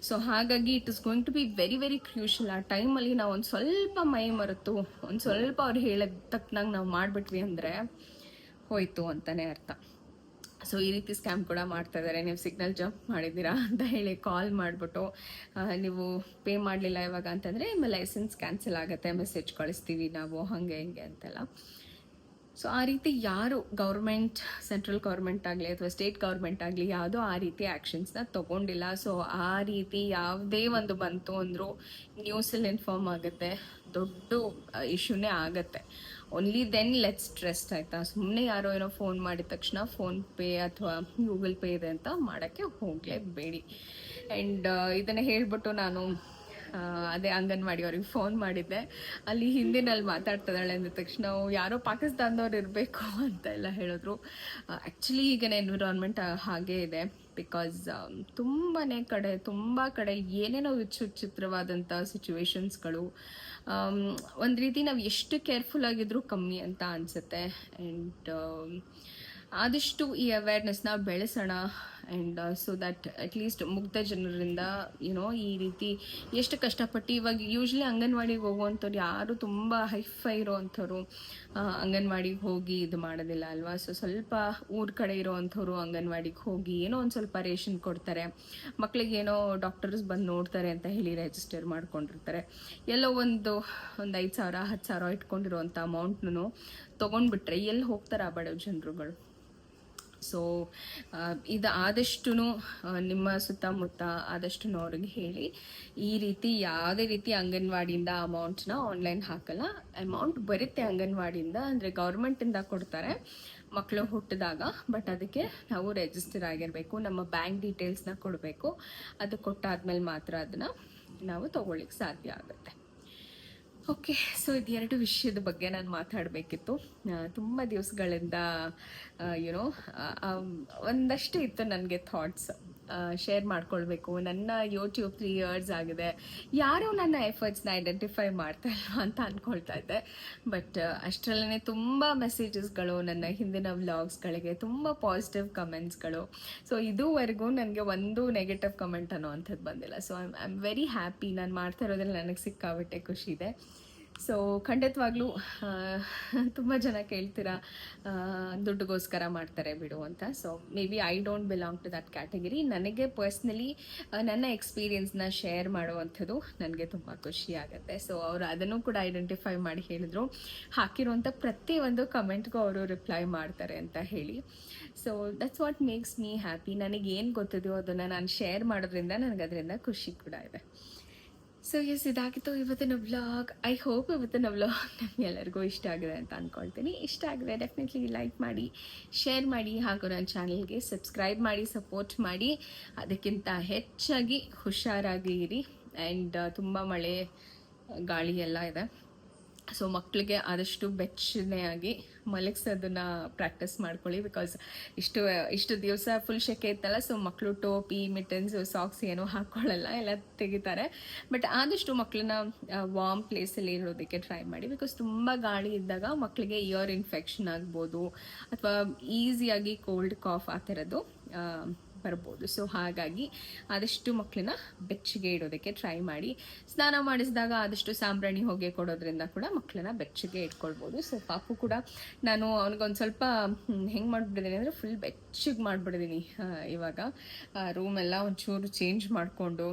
ಸೊ ಹಾಗಾಗಿ it is going to be very very crucial ಆ ಟೈಮಲ್ಲಿ ನಾವು ಒಂದು ಸ್ವಲ್ಪ ಮೈ ಮರೆತು, ಒಂದು ಸ್ವಲ್ಪ ಅವ್ರು ಹೇಳಿದ ತಕ್ಕನಾಗ ನಾವು ಮಾಡಿಬಿಟ್ವಿ ಅಂದರೆ ಹೋಯಿತು ಅಂತಲೇ ಅರ್ಥ. ಸೊ ಈ ರೀತಿ ಸ್ಕ್ಯಾಮ್ ಕೂಡ ಮಾಡ್ತಾ ಇದ್ದಾರೆ. ನೀವು ಸಿಗ್ನಲ್ ಜಂಪ್ ಮಾಡಿದ್ದೀರಾ ಅಂತ ಹೇಳಿ ಕಾಲ್ ಮಾಡಿಬಿಟ್ಟು ನೀವು ಪೇ ಮಾಡಲಿಲ್ಲ ಇವಾಗ ಅಂತಂದರೆ ನಿಮ್ಮ ಲೈಸೆನ್ಸ್ ಕ್ಯಾನ್ಸಲ್ ಆಗುತ್ತೆ, ಮೆಸೇಜ್ ಕಳಿಸ್ತೀವಿ ನಾವು, ಹಾಗೆ ಹಿಂಗೆ ಅಂತೆಲ್ಲ. ಸೊ ಆ ರೀತಿ ಯಾರು ಗೌರ್ಮೆಂಟ್, ಸೆಂಟ್ರಲ್ ಗೌರ್ಮೆಂಟ್ ಆಗಲಿ ಅಥವಾ ಸ್ಟೇಟ್ ಗೌರ್ಮೆಂಟ್ ಆಗಲಿ ಯಾವುದೋ ಆ ರೀತಿ ಆ್ಯಕ್ಷನ್ಸ್ನ ತೊಗೊಂಡಿಲ್ಲ. ಸೊ ಆ ರೀತಿ ಯಾವುದೇ ಒಂದು ಬಂತು ಅಂದರೂ ನ್ಯೂಸಲ್ಲಿ ಇನ್ಫಾರ್ಮ್ ಆಗುತ್ತೆ. ದೊಡ್ಡ ಇಶ್ಯೂನೇ ಆಗತ್ತೆ. ಓನ್ಲಿ ದೆನ್ ಲೆಟ್ಸ್ ಟ್ರೆಸ್ಟ್ ಆಯಿತಾ? ಸುಮ್ಮನೆ ಯಾರೋ ಏನೋ ಫೋನ್ ಮಾಡಿದ ತಕ್ಷಣ ಫೋನ್ ಪೇ ಅಥವಾ ಗೂಗಲ್ ಪೇ ಇದೆ ಅಂತ ಮಾಡೋಕ್ಕೆ ಹೋಗಲೇಬೇಡಿ. ಆ್ಯಂಡ್ ಇದನ್ನು ಹೇಳ್ಬಿಟ್ಟು ನಾನು ಅದೇ ಅಂಗನವಾಡಿ ಅವ್ರಿಗೆ ಫೋನ್ ಮಾಡಿದ್ದೆ. ಅಲ್ಲಿ ಹಿಂದಿನಲ್ಲಿ ಮಾತಾಡ್ತಿದ್ದಾಳೆ ಅಂದ ತಕ್ಷಣ "ಓ, ಯಾರೋ ಪಾಕಿಸ್ತಾನದವ್ರು ಇರಬೇಕು ಅಂತ ಎಲ್ಲ ಹೇಳಿದ್ರು. ಆ್ಯಕ್ಚುಲಿ ಈಗಿನ ಎನ್ವಿರಾನ್ಮೆಂಟ್ ಹಾಗೇ ಇದೆ. ಬಿಕಾಸ್ ತುಂಬಾ ಕಡೆ ತುಂಬ ಕಡೆ ಏನೇನೋ ವಿಚಿತ್ರವಾದಂಥ ಸಿಚುವೇಶನ್ಸ್ಗಳು ಒಂದು ರೀತಿ ನಾವು ಎಷ್ಟು ಕೇರ್ಫುಲ್ ಆಗಿದ್ರೂ ಕಮ್ಮಿ ಅಂತ ಅನ್ಸುತ್ತೆ. ಆ್ಯಂಡ್ ಆದಷ್ಟು ಈ ಅವೇರ್ನೆಸ್ನ ಬೆಳೆಸೋಣ. ಆ್ಯಂಡ್ ಸೊ ದ್ಯಾಟ್ ಅಟ್ಲೀಸ್ಟ್ ಮುಗ್ಧ ಜನರಿಂದ ಯುನೋ ಈ ರೀತಿ ಎಷ್ಟು ಕಷ್ಟಪಟ್ಟು ಇವಾಗ ಯೂಶ್ವಲಿ ಅಂಗನವಾಡಿಗೆ ಹೋಗುವಂಥವ್ರು ಯಾರು ತುಂಬ ಹೈಫೈ ಇರೋವಂಥವ್ರು ಅಂಗನವಾಡಿಗೆ ಹೋಗಿ ಇದು ಮಾಡೋದಿಲ್ಲ ಅಲ್ವಾ? ಸೊ ಸ್ವಲ್ಪ ಊರ ಕಡೆ ಇರೋವಂಥವ್ರು ಅಂಗನವಾಡಿಗೆ ಹೋಗಿ ಏನೋ ಒಂದು ಸ್ವಲ್ಪ ರೇಷನ್ ಕೊಡ್ತಾರೆ. ಮಕ್ಕಳಿಗೆ ಏನೋ ಡಾಕ್ಟರ್ಸ್ ಬಂದು ನೋಡ್ತಾರೆ ಅಂತ ಹೇಳಿ ರಿಜಿಸ್ಟರ್ ಮಾಡ್ಕೊಂಡಿರ್ತಾರೆ. ಎಲ್ಲೋ ಒಂದು ಒಂದು ಐದು ಸಾವಿರ ಹತ್ತು ಸಾವಿರ ಇಟ್ಕೊಂಡಿರೋವಂಥ ಅಮೌಂಟ್ನೂ ತೊಗೊಂಡ್ಬಿಟ್ರೆ ಎಲ್ಲಿ ಹೋಗ್ತಾರೆ ಆ ಬಡವ ಜನರುಗಳು? ಸೊ ಇದು ಆದಷ್ಟು ನಿಮ್ಮ ಸುತ್ತಮುತ್ತ ಆದಷ್ಟು ಅವ್ರಿಗೆ ಹೇಳಿ, ಈ ರೀತಿ ಯಾವುದೇ ರೀತಿ ಅಂಗನವಾಡಿಯಿಂದ ಅಮೌಂಟ್ನ ಆನ್ಲೈನ್ ಹಾಕಲ್ಲ, ಅಮೌಂಟ್ ಬರುತ್ತೆ ಅಂಗನವಾಡಿಯಿಂದ, ಅಂದರೆ ಗೌರ್ಮೆಂಟಿಂದ ಕೊಡ್ತಾರೆ ಮಕ್ಕಳು ಹುಟ್ಟಿದಾಗ, ಬಟ್ ಅದಕ್ಕೆ ನಾವು ರೆಜಿಸ್ಟರ್ ಆಗಿರಬೇಕು, ನಮ್ಮ ಬ್ಯಾಂಕ್ ಡೀಟೇಲ್ಸ್ನ ಕೊಡಬೇಕು, ಅದು ಕೊಟ್ಟಾದ್ಮೇಲೆ ಮಾತ್ರ ಅದನ್ನು ನಾವು ತಗೊಳ್ಳಿಕ್ಕೆ ಸಾಧ್ಯ ಆಗುತ್ತೆ. ಓಕೆ ಸೊ ಇದೆರಡು ವಿಷಯದ ಬಗ್ಗೆ ನಾನು ಮಾತಾಡಬೇಕಿತ್ತು. ತುಂಬ ದಿವಸಗಳಿಂದ ಯುನೋ ಒಂದಷ್ಟು ಇತ್ತು ನನಗೆ ಥಾಟ್ಸ್ ಶೇರ್ ಮಾಡ್ಕೊಳ್ಬೇಕು. ನನ್ನ ಯೂಟ್ಯೂಬ್ ತ್ರೀ ಇಯರ್ಸ್ ಆಗಿದೆ. ಯಾರೂ ನನ್ನ ಎಫರ್ಟ್ಸ್ನ ಐಡೆಂಟಿಫೈ ಮಾಡ್ತಾ ಇಲ್ಲ ಅಂತ ಅಂದ್ಕೊಳ್ತಾ ಇದ್ದೆ. ಬಟ್ ಅಷ್ಟರಲ್ಲೇ ತುಂಬ ಮೆಸೇಜಸ್ಗಳು ನನ್ನ ಹಿಂದಿನ ವ್ಲಾಗ್ಸ್ಗಳಿಗೆ ತುಂಬ ಪಾಸಿಟಿವ್ ಕಮೆಂಟ್ಸ್ಗಳು ಸೊ ಇದುವರೆಗೂ ನನಗೆ ಒಂದು ನೆಗೆಟಿವ್ ಕಮೆಂಟ್ ಅನ್ನೋ ಅಂಥದ್ದು ಬಂದಿಲ್ಲ. So I am very happy ನಾನು ಮಾಡ್ತಾ ಇರೋದ್ರಲ್ಲಿ ನನಗೆ ಸಿಕ್ಕಾಬಿಟ್ಟೆ ಖುಷಿ ಇದೆ. ಸೊ ಖಂಡಿತವಾಗ್ಲೂ ತುಂಬ ಜನ ಕೇಳ್ತೀರಾ ದುಡ್ಡುಗೋಸ್ಕರ ಮಾಡ್ತಾರೆ ಬಿಡು ಅಂತ. So maybe I don't belong to that category ನನಗೆ ಪರ್ಸ್ನಲಿ ನನ್ನ ಎಕ್ಸ್ಪೀರಿಯನ್ಸ್ನ ಶೇರ್ ಮಾಡುವಂಥದ್ದು ನನಗೆ ತುಂಬ ಖುಷಿ ಆಗುತ್ತೆ. ಸೊ ಅವರು ಅದನ್ನು ಕೂಡ ಐಡೆಂಟಿಫೈ ಮಾಡಿ ಹೇಳಿದ್ರು. ಹಾಕಿರುವಂಥ ಪ್ರತಿಯೊಂದು ಕಮೆಂಟ್ಗೂ ಅವರು ರಿಪ್ಲೈ ಮಾಡ್ತಾರೆ ಅಂತ ಹೇಳಿ. So that's what makes me happy ನನಗೆ ಏನು ಗೊತ್ತಿದೆಯೋ ಅದನ್ನು ನಾನು ಶೇರ್ ಮಾಡೋದ್ರಿಂದ ನನಗೆ ಅದರಿಂದ ಖುಷಿ ಕೂಡ ಇದೆ. ಸೊ ಎಸ್ ಇದಾಗಿತ್ತು ಇವತ್ತಿನ ವ್ಲಾಗ್ ಐ ಹೋಪ್ ಇವತ್ತಿನ ವ್ಲಾಗ್ ನಮಗೆಲ್ಲರಿಗೂ ಇಷ್ಟ ಆಗಿದೆ ಅಂತ ಅಂದ್ಕೊಳ್ತೀನಿ ಇಷ್ಟ ಆಗಿದೆ ಡೆಫಿನೆಟ್ಲಿ ಲೈಕ್ ಮಾಡಿ ಶೇರ್ ಮಾಡಿ, ಹಾಗೂ ನನ್ನ ಚಾನಲ್ಗೆ ಸಬ್ಸ್ಕ್ರೈಬ್ ಮಾಡಿ ಸಪೋರ್ಟ್ ಮಾಡಿ. ಅದಕ್ಕಿಂತ ಹೆಚ್ಚಾಗಿ ಹುಷಾರಾಗಿ ಇರಿ ಆ್ಯಂಡ್ ತುಂಬ ಮಳೆ, ಗಾಳಿ ಎಲ್ಲ ಇದೆ. ಸೊ ಮಕ್ಕಳಿಗೆ ಆದಷ್ಟು ಬೆಚ್ಚನೆಯಾಗಿ ಮಲಗಿಸೋದನ್ನ ಪ್ರಾಕ್ಟೀಸ್ ಮಾಡ್ಕೊಳ್ಳಿ ಬಿಕಾಸ್ ಇಷ್ಟು ಇಷ್ಟು ದಿವಸ ಫುಲ್ ಶೆಕೆ ಇತ್ತಲ್ಲ ಸೊ ಮಕ್ಕಳು ಟೋಪಿ ಮಿಟನ್ಸ್ ಸಾಕ್ಸ್ ಏನೂ ಹಾಕ್ಕೊಳ್ಳಲ್ಲ ಎಲ್ಲ ತೆಗಿತಾರೆ. ಬಟ್ ಆದಷ್ಟು ಮಕ್ಕಳನ್ನ ವಾರ್ಮ್ ಪ್ಲೇಸಲ್ಲಿ ಇರೋದಕ್ಕೆ ಟ್ರೈ ಮಾಡಿ ಬಿಕಾಸ್ ತುಂಬ ಗಾಳಿ ಇದ್ದಾಗ ಮಕ್ಕಳಿಗೆ ಇಯರ್ ಇನ್ಫೆಕ್ಷನ್ ಆಗ್ಬೋದು, ಅಥವಾ ಈಸಿಯಾಗಿ ಕೋಲ್ಡ್ ಕಾಫ್ ಆ ಥರದ್ದು ಬರ್ಬೋದು. ಸೊ ಹಾಗಾಗಿ ಆದಷ್ಟು ಮಕ್ಕಳನ್ನ ಬೆಚ್ಚಗೆ ಇಡೋದಕ್ಕೆ ಟ್ರೈ ಮಾಡಿ. ಸ್ನಾನ ಮಾಡಿಸಿದಾಗ ಆದಷ್ಟು ಸಾಂಬ್ರಾಣಿ ಹೊಗೆ ಕೊಡೋದ್ರಿಂದ ಕೂಡ ಮಕ್ಕಳನ್ನ ಬೆಚ್ಚಗೆ ಇಟ್ಕೊಳ್ಬೋದು. ಸೊ ಪಾಪು ಕೂಡ ನಾನು ಅವ್ನಿಗೊಂದು ಸ್ವಲ್ಪ ಹೆಂಗೆ ಮಾಡಿಬಿಟ್ಟಿದ್ದೀನಿ ಅಂದರೆ ಫುಲ್ ಬೆಚ್ಚಗೆ ಮಾಡಿಬಿಟ್ಟಿದ್ದೀನಿ ಇವಾಗ ರೂಮೆಲ್ಲ ಒಂಚೂರು ಚೇಂಜ್ ಮಾಡಿಕೊಂಡು,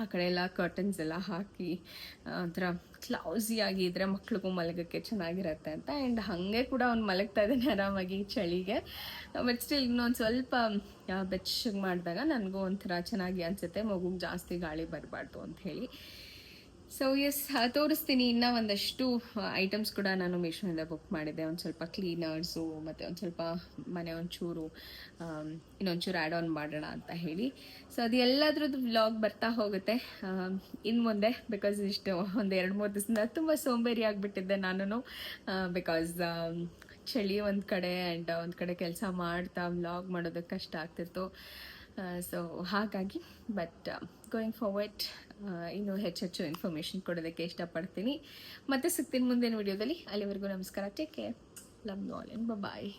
ಆ ಕಡೆ ಎಲ್ಲ ಕರ್ಟನ್ಸ್ ಎಲ್ಲ ಹಾಕಿ ಒಂಥರ ಕ್ಲೌಸಿ ಆಗಿ ಇದ್ರೆ ಮಕ್ಳಿಗೂ ಮಲಗಕ್ಕೆ ಚೆನ್ನಾಗಿರತ್ತೆ ಅಂತ. ಆ್ಯಂಡ್ ಹಾಗೆ ಕೂಡ ಅವ್ನು ಮಲಗ್ತಾ ಇದ್ದಾನೆ ಆರಾಮಾಗಿ ಚಳಿಗೆ. ಬಟ್ ಸ್ಟಿಲ್ ಇನ್ನೊಂದು ಸ್ವಲ್ಪ ಬೆಚ್ಚಗೆ ಮಾಡಿದಾಗ ನನಗೂ ಒಂಥರ ಚೆನ್ನಾಗಿ ಅನಿಸುತ್ತೆ. ಮಗುಗೆ ಜಾಸ್ತಿ ಗಾಳಿ ಬರಬಾರ್ದು ಅಂತ ಹೇಳಿ. ಸೊ ಎಸ್ ತೋರಿಸ್ತೀನಿ. ಇನ್ನೂ ಒಂದಷ್ಟು ಐಟಮ್ಸ್ ಕೂಡ ನಾನು ಮೀಶೋಯಿಂದ ಬುಕ್ ಮಾಡಿದ್ದೆ. ಒಂದು ಸ್ವಲ್ಪ ಕ್ಲೀನರ್ಸು ಮತ್ತು ಒಂದು ಸ್ವಲ್ಪ ಮನೆ ಒಂಚೂರು ಇನ್ನೊಂಚೂರು ಆ್ಯಡ್ ಆನ್ ಮಾಡೋಣ ಅಂತ ಹೇಳಿ. ಸೊ ಅದು ಎಲ್ಲದ್ರದ್ದು ವ್ಲಾಗ್ ಬರ್ತಾ ಹೋಗುತ್ತೆ. ಇನ್ನು ಮುಂದೆ ಬಿಕಾಸ್ ಇಷ್ಟು ಒಂದು ಎರಡು ಮೂರು ದಿವಸದಿಂದ ತುಂಬ ಸೋಂಬೇರಿ ಆಗಿಬಿಟ್ಟಿದ್ದೆ ನಾನು ಬಿಕಾಸ್ ಚಳಿ ಒಂದು ಕಡೆ ಆ್ಯಂಡ್ ಒಂದು ಕಡೆ ಕೆಲಸ ಮಾಡ್ತಾ ವ್ಲಾಗ್ ಮಾಡೋದಕ್ಕೆ ಕಷ್ಟ ಆಗ್ತಿತ್ತು. ಸೊ ಹಾಗಾಗಿ ಬಟ್ ಗೋಯಿಂಗ್ ಫಾರ್ವರ್ಡ್ ಇನ್ನೂ ಹೆಚ್ಚೆಚ್ಚು ಇನ್ಫಾರ್ಮೇಷನ್ ಕೊಡೋದಕ್ಕೆ ಇಷ್ಟಪಡ್ತೀನಿ. ಮತ್ತೆ ಸಿಗ್ತೀನಿ ಮುಂದಿನ ವಿಡಿಯೋದಲ್ಲಿ ಅಲ್ಲಿವರೆಗೂ ನಮಸ್ಕಾರ. Take care love all bye